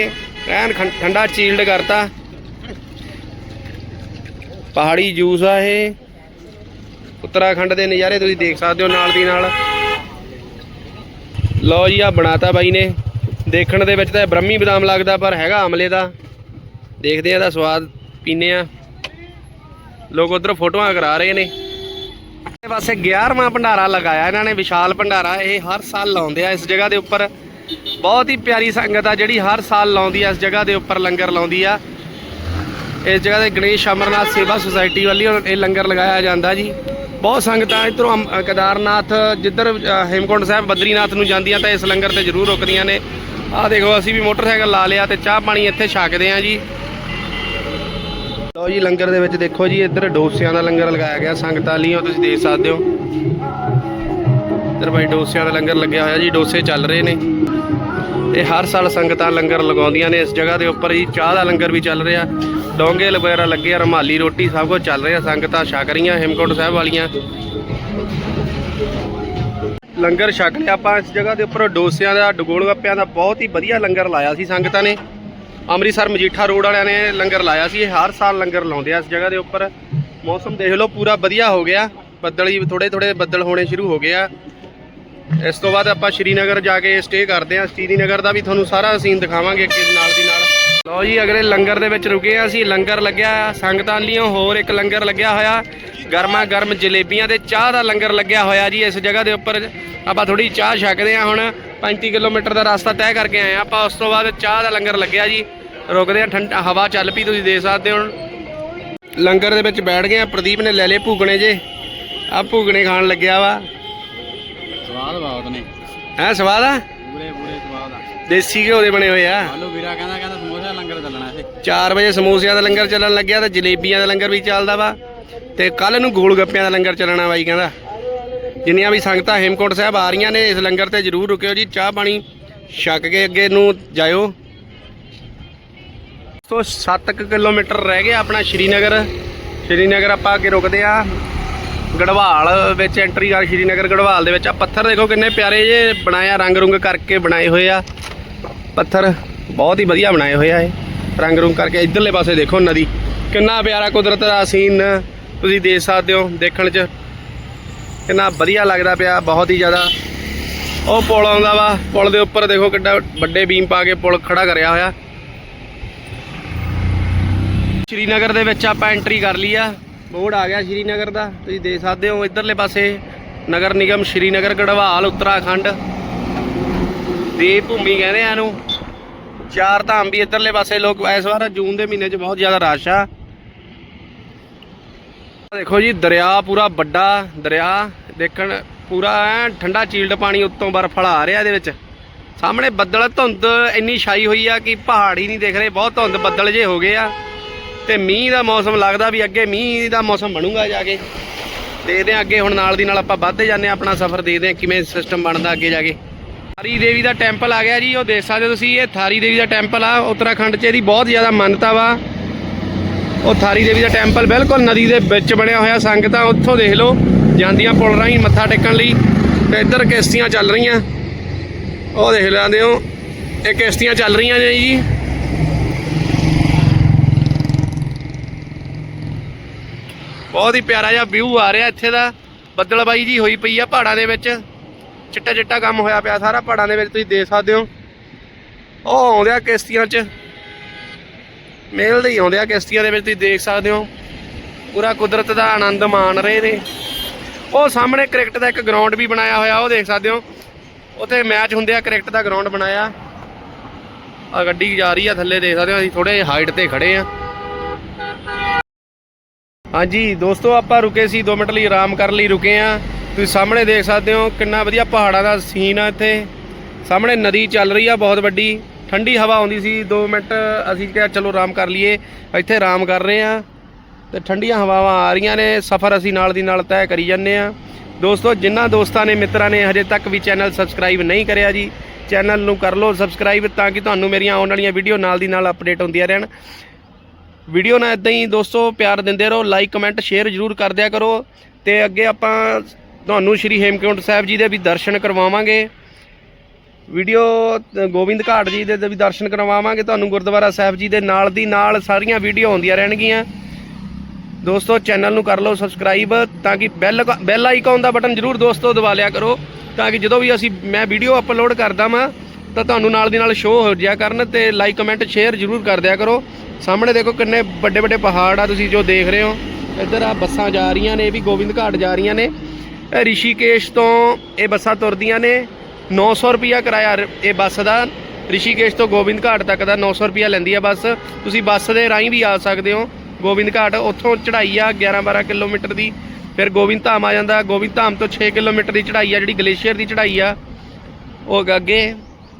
ਐਨ ਠੰਡਾ ਚੀਲਡ ਕਰਤਾ। ਪਹਾੜੀ ਜੂਸ ਆ ਇਹ। ਉੱਤਰਾਖੰਡ ਦੇ ਨਜ਼ਾਰੇ ਤੁਸੀਂ ਦੇਖ ਸਕਦੇ ਹੋ ਨਾਲ ਦੀ ਨਾਲ। ਲਓ ਜੀ ਆ ਬਣਾਤਾ ਬਾਈ ਨੇ। ਦੇਖਣ ਦੇ ਵਿੱਚ ਤਾਂ ਬ੍ਰਹਮੀ ਬਦਾਮ ਲੱਗਦਾ, ਪਰ ਹੈਗਾ ਆਮਲੇ ਦਾ। ਦੇਖਦੇ ਆ ਇਹਦਾ ਸਵਾਦ ਪੀਨੇ ਆ ਲੋਕ ਉਧਰ ਫੋਟੋਆਂ ਕਰਾ ਰਹੇ ਨੇ। ਪਾਸੇ 11ਵਾਂ ਭੰਡਾਰਾ ਲਗਾਇਆ ਇਹਨਾਂ ਨੇ ਵਿਸ਼ਾਲ ਭੰਡਾਰਾ। ਇਹ ਹਰ ਸਾਲ ਲਾਉਂਦੇ ਆ ਇਸ ਜਗ੍ਹਾ ਦੇ ਉੱਪਰ। ਬਹੁਤ ਹੀ ਪਿਆਰੀ ਸੰਗਤ ਆ ਜਿਹੜੀ ਹਰ ਸਾਲ ਲਾਉਂਦੀ ਆ ਇਸ ਜਗ੍ਹਾ ਦੇ ਉੱਪਰ ਲੰਗਰ ਲਾਉਂਦੀ ਆ। ਇਸ ਜਗ੍ਹਾ ਤੇ ਗਣੇਸ਼ ਅਮਰਨਾਥ ਸੇਵਾ ਸੁਸਾਇਟੀ ਵੱਲੋਂ ਇਹ ਲੰਗਰ ਲਗਾਇਆ ਜਾਂਦਾ ਜੀ। ਬਹੁਤ ਸੰਗਤਾਂ ਇਧਰੋਂ ਕੇਦਾਰਨਾਥ ਜਿੱਧਰ ਅ, ਹੇਮਕੁੰਟ ਸਾਹਿਬ ਬਦਰੀਨਾਥ ਨੂੰ ਜਾਂਦੀਆਂ ਤਾਂ ਇਸ ਲੰਗਰ ਤੇ ਜ਼ਰੂਰ ਰੁਕਦੀਆਂ ਨੇ। ਆਹ ਦੇਖੋ ਅਸੀਂ ਵੀ ਮੋਟਰਸਾਈਕਲ ਲਾ ਲਿਆ ਤੇ ਚਾਹ ਪਾਣੀ ਇੱਥੇ ਛਕਦੇ ਆ ਜੀ। ਲਓ ਜੀ, ਲੰਗਰ ਦੇ ਵਿੱਚ ਦੇਖੋ ਜੀ, ਇੱਧਰ ਡੋਸਿਆਂ ਦਾ ਲੰਗਰ ਲਗਾਇਆ ਗਿਆ, ਸੰਗਤਾਂ ਲਈ, ਉਹ ਤੁਸੀਂ ਦੇਖ ਸਕਦੇ ਹੋ। ਇੱਧਰ ਬਾਈ ਡੋਸਿਆਂ ਦਾ ਲੰਗਰ ਲੱਗਿਆ ਹੋਇਆ ਜੀ, ਡੋਸੇ ਚੱਲ ਰਹੇ ਨੇ। ਇਹ ਹਰ ਸਾਲ ਸੰਗਤਾਂ ਲੰਗਰ ਲਗਾਉਂਦੀਆਂ ਨੇ, ਇਸ ਜਗ੍ਹਾ ਦੇ ਉੱਪਰ ਜੀ ਚਾਹ ਦਾ ਲੰਗਰ ਵੀ ਚੱਲ ਰਿਹਾ। ਡੋਂਗੇ ਵਗੈਰਾ ਲੱਗੇ ਆ, ਰਮਾਲੀ ਰੋਟੀ ਸਭ ਕੁਝ ਚੱਲ ਰਿਹਾ, ਸੰਗਤਾਂ ਛਕ ਰਹੀਆਂ, ਹੇਮਕੁੰਟ ਸਾਹਿਬ ਵਾਲੀਆਂ। ਲੰਗਰ ਛਕ ਲਿਆ ਆਪਾਂ, ਇਸ ਜਗ੍ਹਾ ਦੇ ਉੱਪਰ ਡੋਸਿਆਂ ਦਾ, ਡਗੋਲ ਗੱਪਿਆਂ ਦਾ ਬਹੁਤ ਹੀ ਵਧੀਆ ਲੰਗਰ ਲਾਇਆ ਸੀ ਸੰਗਤਾਂ ਨੇ। ਅੰਮ੍ਰਿਤਸਰ ਮਜੀਠਾ ਰੋਡ ਵਾਲਿਆਂ ਨੇ ਲੰਗਰ ਲਾਇਆ ਸੀ, ਇਹ ਹਰ ਸਾਲ ਲੰਗਰ ਲਾਉਂਦੇ ਆ ਇਸ ਜਗ੍ਹਾ ਦੇ ਉੱਪਰ। ਮੌਸਮ ਦੇਖ ਲਓ, ਪੂਰਾ ਵਧੀਆ ਹੋ ਗਿਆ। ਬੱਦਲ ਹੀ ਥੋੜੇ ਥੋੜੇ ਬੱਦਲ ਹੋਣੇ ਸ਼ੁਰੂ ਹੋ ਗਏ ਆ। ਇਸ ਤੋਂ ਬਾਅਦ ਆਪਾਂ ਸ਼੍ਰੀਨਗਰ ਜਾ ਕੇ ਸਟੇ ਕਰਦੇ ਆ। ਸ਼੍ਰੀਨਗਰ ਦਾ ਵੀ ਤੁਹਾਨੂੰ ਸਾਰਾ ਸੀਨ ਦਿਖਾਵਾਂਗੇ, ਅੱਗੇ ਨਾਲ ਦੀ ਨਾਲ। ਲਓ ਜੀ ਅਗਲੇ ਲੰਗਰ ਦੇ ਵਿੱਚ ਰੁਕੇ ਆ ਅਸੀਂ। ਲੰਗਰ ਲੱਗਿਆ ਸੰਗਤਾਂ ਲਈ ਹੋਰ ਇੱਕ ਲੰਗਰ ਲੱਗਿਆ ਹੋਇਆ। ਗਰਮਾ ਗਰਮ ਜਲੇਬੀਆਂ ਤੇ ਚਾਹ ਦਾ ਲੰਗਰ ਲੱਗਿਆ ਹੋਇਆ ਜੀ ਇਸ ਜਗ੍ਹਾ ਦੇ ਉੱਪਰ। ਆਪਾਂ ਥੋੜੀ ਚਾਹ ਛਕਦੇ ਆ ਹੁਣ। 35 ਕਿਲੋਮੀਟਰ ਦਾ ਰਸਤਾ ਤੈਅ ਕਰਕੇ ਆਏ ਆ ਆਪਾਂ ਉਸ ਤੋਂ ਬਾਅਦ ਚਾਹ ਦਾ ਲੰਗਰ ਲੱਗਿਆ ਜੀ। ਰੁਕਦੇ ਆ ਠੰਡਾ ਹਵਾ ਚੱਲ ਪਈ ਤੁਸੀਂ ਦੇਖ ਸਕਦੇ ਹੋ ਲੰਗਰ ਦੇ ਵਿੱਚ ਬੈਠ ਗਏ ਆ ਪ੍ਰਦੀਪ ਨੇ ਲੈ ਲਏ ਭੂਗਣੇ ਜੇ। ਆ ਭੂਗਣੇ ਖਾਣ ਲੱਗਿਆ ਵਾ। ਸਵਾਦ ਬਹੁਤ ਨੇ। ਹੈ ਸਵਾਦ ਆ? ਪੂਰੇ ਪੂਰੇ ਦੇਸੀ ਘਿਓ ਦੇ ਬਣੇ ਹੋਏ ਆ। ਆਲੂ ਵੀਰਾ ਕਹਿੰਦਾ ਕਹਿੰਦਾ ਸਮੋਸੇ ਦਾ ਲੰਗਰ ਚੱਲਣਾ ਇੱਥੇ। 4 ਵਜੇ ਸਮੋਸਿਆਂ ਦਾ ਲੰਗਰ ਚੱਲਣ ਲੱਗਿਆ ਤੇ ਜਲੇਬੀਆਂ ਦਾ ਲੰਗਰ ਵੀ ਚੱਲਦਾ ਵਾ ਤੇ ਕੱਲ ਨੂੰ ਗੋਲ ਗੱਪਿਆਂ ਦਾ ਲੰਗਰ ਚੱਲਣਾ ਬਾਈ ਕਹਿੰਦਾ। ਜਿੰਨੀਆਂ ਵੀ ਸੰਗਤਾਂ ਹੇਮਕੋਟ ਸਾਹਿਬ ਆ ਰਹੀਆਂ ਨੇ ਇਸ ਲੰਗਰ ਤੇ ਜਰੂਰ ਰੁਕਿਓ ਜੀ ਚਾਹ ਪਾਣੀ ਛਕ ਕੇ ਅੱਗੇ ਨੂੰ ਜਾਇਓ। ਤੋਂ 7 ਕਿਲੋਮੀਟਰ ਰਹਿ ਗਿਆ ਆਪਣਾ ਸ਼੍ਰੀਨਗਰ। ਸ਼੍ਰੀਨਗਰ ਆਪਾਂ ਅੱਗੇ ਰੁਕਦੇ ਆ ਗੜਵਾਲ ਵਿੱਚ ਐਂਟਰੀ ਕਰ ਸ਼੍ਰੀਨਗਰ ਗੜਵਾਲ ਦੇ ਵਿੱਚ। ਆ ਪੱਥਰ ਦੇਖੋ ਕਿੰਨੇ ਪਿਆਰੇ ਜੇ, ਬਣਾਇਆ ਰੰਗ ਰੁੰਗ ਕਰਕੇ ਬਣਾਏ ਹੋਏ ਆ। ਪੱਥਰ ਬਹੁਤ ਹੀ ਵਧੀਆ ਬਣਾਏ ਹੋਏ ਆ ਇਹ। ਰੰਗ ਰੁੰਗ ਕਰਕੇ ਇਧਰਲੇ ਪਾਸੇ ਦੇਖੋ ਨਦੀ। ਕਿੰਨਾ ਪਿਆਰਾ ਕੁਦਰਤ ਦਾ ਸੀਨ ਤੁਸੀਂ ਦੇਖ ਸਕਦੇ ਹੋ ਦੇਖਣ 'ਚ। ਕਿੰਨਾ ਵਧੀਆ ਲੱਗਦਾ ਪਿਆ, ਬਹੁਤ ਹੀ ਜ਼ਿਆਦਾ। ਉਹ ਪੁਲ ਆਉਂਦਾ ਵਾ, ਪੁਲ ਦੇ ਉੱਪਰ ਦੇਖੋ ਕਿੱਡਾ ਵੱਡੇ ਬੀਮ ਪਾ ਕੇ ਪੁਲ ਖੜਾ ਕਰਿਆ ਹੋਇਆ। ਸ਼੍ਰੀਨਗਰ ਦੇ ਵਿੱਚ ਆਪਾਂ ਐਂਟਰੀ ਕਰ ਲਈ ਆ। ਬੋਰਡ ਆ ਗਿਆ ਸ਼੍ਰੀਨਗਰ ਦਾ। ਤੁਸੀਂ ਦੇਖ ਸਕਦੇ ਹੋ ਇਧਰਲੇ ਪਾਸੇ ਨਗਰ ਨਿਗਮ ਸ਼੍ਰੀਨਗਰ ਗੜਵਾਲ, ਉੱਤਰਾਖੰਡ। ਦੇਵ ਭੂਮੀ ਕਹਿੰਦੇ ਆ ਇਹਨੂੰ। ਚਾਰ ਧਾਮ ਵੀ ਇਧਰਲੇ ਪਾਸੇ ਲੋਕ, ਇਸ ਵਾਰ ਜੂਨ ਦੇ ਮਹੀਨੇ 'ਚ ਬਹੁਤ ਜ਼ਿਆਦਾ ਰਸ਼ ਆ। ਦੇਖੋ ਜੀ, ਦਰਿਆ ਪੂਰਾ ਵੱਡਾ ਦਰਿਆ, ਦੇਖਣ ਪੂਰਾ ਐਂ ਠੰਡਾ ਚੀਲਡ ਪਾਣੀ ਉੱਤੋਂ ਬਰਫ਼ ਵਾਲਾ ਆ ਰਿਹਾ ਇਹਦੇ ਵਿੱਚ। ਸਾਹਮਣੇ ਬੱਦਲ ਧੁੰਦ ਇੰਨੀ ਛਾਈ ਹੋਈ ਆ ਕਿ ਪਹਾੜ ਹੀ ਨਹੀਂ ਦਿਖ ਰਹੇ, ਬਹੁਤ ਧੁੰਦ ਬੱਦਲ ਜੇ ਹੋ ਗਏ ਆ। ਤੇ ਮੀਂਹ ਦਾ ਮੌਸਮ ਲੱਗਦਾ ਵੀ ਅੱਗੇ ਮੀਂਹ ਦਾ ਮੌਸਮ ਬਣੂਗਾ ਜਾ ਕੇ। ਦੇਖਦੇ ਆ ਅੱਗੇ ਹੁਣ ਨਾਲ ਦੀ ਨਾਲ ਆਪਾਂ ਵੱਧਦੇ ਜਾਂਦੇ ਆ ਆਪਣਾ ਸਫ਼ਰ ਦੇਖਦੇ ਆ ਕਿਵੇਂ ਸਿਸਟਮ ਬਣਦਾ ਅੱਗੇ ਜਾ ਕੇ। ਥਾਰੀ ਦੇਵੀ ਦਾ ਟੈਂਪਲ ਆ ਗਿਆ ਜੀ, ਉਹ ਦੇਖ ਸਕਦੇ ਹੋ ਤੁਸੀਂ, ਇਹ ਥਾਰੀ ਦੇਵੀ ਦਾ ਟੈਂਪਲ ਆ, ਉੱਤਰਾਖੰਡ 'ਚ ਇਹਦੀ ਬਹੁਤ ਜ਼ਿਆਦਾ ਮਾਨਤਾ ਵਾ। ਉਹ ਥਾਰੀ ਦੇਵੀ ਦਾ ਟੈਂਪਲ ਬਿਲਕੁਲ ਨਦੀ ਦੇ ਵਿੱਚ ਬਣਿਆ ਹੋਇਆ, ਸੰਗਤਾਂ ਉੱਥੋਂ ਦੇਖ ਲਓ, ਜਾਂਦੀਆਂ ਪੁਲ ਰਾਹੀਂ ਮੱਥਾ ਟੇਕਣ ਲਈ, ਤੇ ਇੱਧਰ ਕਿਸ਼ਤੀਆਂ ਚੱਲ ਰਹੀਆਂ। ਉਹ ਦੇਖ ਲੈਂਦੇ ਹੋ, ਇਹ ਕਿਸ਼ਤੀਆਂ ਚੱਲ ਰਹੀਆਂ ਨੇ ਜੀ। ਬਹੁਤ ਹੀ ਪਿਆਰਾ ਜਿਹਾ ਵਿਊ ਆ ਰਿਹਾ ਇੱਥੇ ਦਾ। ਬੱਦਲਬਾਈ ਜੀ ਹੋਈ ਪਈ ਆ ਪਹਾੜਾਂ ਦੇ ਵਿੱਚ। ਚਿੱਟਾ ਚਿੱਟਾ ਕੰਮ ਹੋਇਆ ਪਿਆ ਸਾਰਾ ਪਹਾੜਾਂ ਦੇ ਵਿੱਚ, ਤੁਸੀਂ ਦੇਖ ਸਕਦੇ ਹੋ। ਉਹ ਆਉਂਦੇ ਆ ਕਿਸ਼ਤੀਆਂ 'ਚ। ਮੇਲ ਦੇ ਆਉਂਦੇ ਆ ਕਿਸ਼ਤੀਆਂ ਦੇ ਵਿੱਚ, ਤੁਸੀਂ ਦੇਖ ਸਕਦੇ ਹੋ। ਪੂਰਾ ਕੁਦਰਤ ਦਾ ਆਨੰਦ ਮਾਣ ਰਹੇ ਨੇ। ਉਹ ਸਾਹਮਣੇ ਕ੍ਰਿਕਟ ਦਾ ਇੱਕ ਗਰਾਊਂਡ ਵੀ ਬਣਾਇਆ ਹੋਇਆ, ਉਹ ਦੇਖ ਸਕਦੇ ਹੋ। ਉੱਥੇ ਮੈਚ ਹੁੰਦੇ ਆ, ਕ੍ਰਿਕਟ ਦਾ ਗਰਾਊਂਡ ਬਣਾਇਆ। ਆ ਗੱਡੀ ਜਾ ਰਹੀ ਆ ਥੱਲੇ, ਦੇਖ ਸਕਦੇ ਹੋ, ਅਸੀਂ ਥੋੜੇ ਹਾਈਟ ਤੇ ਖੜੇ ਆ। ਹਾਂਜੀ, ਦੋਸਤੋ, ਆਪਾਂ ਰੁਕੇ ਸੀ 2 ਮਿੰਟ ਲਈ ਆਰਾਮ ਕਰਨ ਲਈ ਰੁਕੇ ਆ ਤੁਸੀਂ ਸਾਹਮਣੇ ਦੇਖ ਸਕਦੇ ਹੋ, ਕਿੰਨਾ ਵਧੀਆ ਪਹਾੜਾਂ ਦਾ ਸੀਨ ਆ ਇੱਥੇ। ਸਾਹਮਣੇ ਨਦੀ ਚੱਲ ਰਹੀ ਆ ਬਹੁਤ ਵੱਡੀ। ਠੰਡੀ ਹਵਾ ਆਉਂਦੀ ਸੀ 2 ਮਿੰਟ ਅਸੀਂ ਕਿਹਾ ਚਲੋ ਆਰਾਮ ਕਰ ਲਈਏ, ਇੱਥੇ ਆਰਾਮ ਕਰ ਰਹੇ ਆ ਤੇ ਠੰਡੀਆਂ ਹਵਾਵਾਂ ਆ ਰਹੀਆਂ ਨੇ, ਸਫ਼ਰ ਅਸੀਂ ਨਾਲ ਦੀ ਨਾਲ ਤੈਅ ਕਰੀ ਜਾਂਦੇ ਆ ਦੋਸਤੋ, ਜਿਨ੍ਹਾਂ ਦੋਸਤਾਂ ਨੇ, ਮਿੱਤਰਾਂ ਨੇ ਹਜੇ ਤੱਕ ਵੀ ਚੈਨਲ ਸਬਸਕ੍ਰਾਈਬ ਨਹੀਂ ਕਰਿਆ ਜੀ, ਚੈਨਲ ਨੂੰ ਕਰ ਲਓ ਸਬਸਕ੍ਰਾਈਬ ਤਾਂ ਕਿ ਤੁਹਾਨੂੰ ਮੇਰੀਆਂ ਆਉਣ ਵਾਲੀਆਂ ਵੀਡੀਓ ਨਾਲ ਦੀ ਨਾਲ ਅਪਡੇਟ ਹੁੰਦੀਆਂ ਰਹਿਣ। ਵੀਡੀਓ ਨਾਲ ਇਦਾਂ ਹੀ ਦੋਸਤੋ ਪਿਆਰ ਦਿੰਦੇ ਰਹੋ ਲਾਈਕ ਕਮੈਂਟ ਸ਼ੇਅਰ ਜਰੂਰ ਕਰ ਦਿਆ ਕਰੋ। ਤੇ ਅੱਗੇ ਆਪਾਂ ਤੁਹਾਨੂੰ ਸ਼੍ਰੀ ਹੇਮਕੁੰਟ ਸਾਹਿਬ ਜੀ ਦੇ ਵੀ ਦਰਸ਼ਨ ਕਰਵਾਵਾਂਗੇ। ਵੀਡੀਓ ਗੋਬਿੰਦ ਘਾਟ ਜੀ ਦੇ ਵੀ ਦਰਸ਼ਨ ਕਰਵਾਵਾਂਗੇ। ਤੁਹਾਨੂੰ ਗੁਰਦੁਆਰਾ ਸਾਹਿਬ ਜੀ ਦੇ ਨਾਲ ਦੀ ਨਾਲ ਸਾਰੀਆਂ ਵੀਡੀਓ ਆਉਂਦੀਆਂ ਰਹਿਣਗੀਆਂ। ਦੋਸਤੋ ਚੈਨਲ ਨੂੰ ਕਰ ਲਓ ਸਬਸਕ੍ਰਾਈਬ ਤਾਂ ਕਿ ਬੈਲ ਬੈਲ ਆਈਕਨ ਦਾ ਬਟਨ ਜਰੂਰ ਦੋਸਤੋ ਦਬਾ ਲਿਆ ਕਰੋ। ਤਾਂ ਕਿ ਜਦੋਂ ਵੀ ਅਸੀਂ, ਮੈਂ ਵੀਡੀਓ ਅਪਲੋਡ ਕਰਦਾ ਵਾਂ ਤਾਂ ਤੁਹਾਨੂੰ ਨਾਲ ਦੀ ਨਾਲ ਸ਼ੋਅ ਹੋ ਜਾਇਆ ਕਰਨ ਤੇ ਲਾਈਕ ਕਮੈਂਟ ਸ਼ੇਅਰ ਜਰੂਰ ਕਰ ਦਿਆ ਕਰੋ। ਸਾਹਮਣੇ ਦੇਖੋ ਕਿੰਨੇ ਵੱਡੇ ਵੱਡੇ ਪਹਾੜ ਆ ਤੁਸੀਂ ਜੋ ਦੇਖ ਰਹੇ ਹੋ। ਇੱਧਰ ਆ ਬੱਸਾਂ ਜਾ ਰਹੀਆਂ ਨੇ, ਇਹ ਵੀ ਗੋਬਿੰਦ ਘਾਟ ਜਾ ਰਹੀਆਂ ਨੇ। ਰਿਸ਼ੀਕੇਸ਼ ਤੋਂ ਇਹ ਬੱਸਾਂ ਤੁਰਦੀਆਂ ਨੇ। 900 ਰੁਪਿਆ ਕਿਰਾਇਆ ਇਹ ਬੱਸ ਦਾ। ਰਿਸ਼ੀਕੇਸ਼ ਤੋਂ ਗੋਬਿੰਦ ਘਾਟ ਤੱਕ ਦਾ 900 ਰੁਪਿਆ ਲੈਂਦੀ ਆ ਬੱਸ। ਤੁਸੀਂ ਬੱਸ ਦੇ ਰਾਹੀਂ ਵੀ ਆ ਸਕਦੇ ਹੋ। ਗੋਬਿੰਦ ਘਾਟ ਉੱਥੋਂ ਚੜ੍ਹਾਈ ਆ 11 12 ਕਿਲੋਮੀਟਰ ਦੀ। ਫਿਰ ਗੋਬਿੰਦ ਧਾਮ ਆ ਜਾਂਦਾ। ਗੋਬਿੰਦ ਧਾਮ ਤੋਂ 6 ਕਿਲੋਮੀਟਰ ਦੀ ਚੜ੍ਹਾਈ ਆ, ਜਿਹੜੀ ਗਲੇਸ਼ੀਅਰ ਦੀ ਚੜ੍ਹਾਈ ਆ। ਉਹ ਅੱਗੇ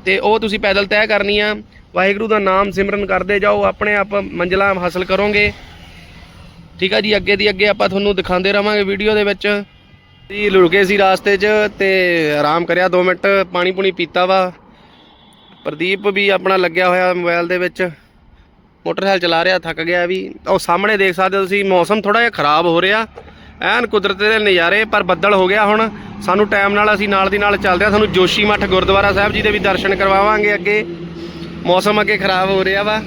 ਤੇ ਉਹ ਤੁਸੀਂ ਪੈਦਲ ਤੈਅ ਕਰਨੀ ਆ। ਵਾਹਿਗੁਰੂ ਦਾ ਨਾਮ ਸਿਮਰਨ ਕਰਦੇ ਜਾਓ, ਆਪਣੇ ਆਪ ਮੰਜ਼ਲਾਂ ਹਾਸਲ ਕਰੋਗੇ। ਠੀਕ ਆ ਜੀ, ਅੱਗੇ ਦੀ ਅੱਗੇ ਆਪਾਂ ਤੁਹਾਨੂੰ ਦਿਖਾਉਂਦੇ ਰਵਾਂਗੇ ਵੀਡੀਓ ਦੇ ਵਿੱਚ। ਜੀ ਲੁਕੇ ਸੀ ਰਾਸਤੇ 'ਚ ਤੇ ਆਰਾਮ ਕਰਿਆ 2 ਮਿੰਟ, ਪਾਣੀ ਪੂਣੀ ਪੀਤਾ ਵਾ। ਪ੍ਰਦੀਪ ਵੀ ਆਪਣਾ ਲੱਗਿਆ ਹੋਇਆ ਮੋਬਾਈਲ ਦੇ ਵਿੱਚ। ਮੋਟਰਸਾਈਕਲ ਚਲਾ ਰਿਹਾ, ਥੱਕ ਗਿਆ ਵੀ। ਉਹ ਸਾਹਮਣੇ ਦੇਖ ਸਕਦੇ ਹੋ ਤੁਸੀਂ, ਮੌਸਮ ਥੋੜਾ ਜਿਹਾ ਖਰਾਬ ਹੋ ਰਿਹਾ। ਐਨ ਕੁਦਰਤ ਦੇ ਨਜ਼ਾਰੇ, ਪਰ ਬੱਦਲ ਹੋ ਗਿਆ ਹੁਣ। ਸਾਨੂੰ ਟਾਈਮ ਨਾਲ ਅਸੀਂ ਨਾਲ ਦੀ ਨਾਲ ਚੱਲਦੇ ਆ ਸਾਨੂੰ ਜੋਸ਼ੀ ਮੱਠ ਗੁਰਦੁਆਰਾ ਸਾਹਿਬ ਜੀ ਦੇ ਵੀ ਦਰਸ਼ਨ ਕਰਵਾਵਾਂਗੇ ਅੱਗੇ। ਮੌਸਮ ਅੱਗੇ ਖਰਾਬ ਹੋ ਰਿਹਾ ਵਾ।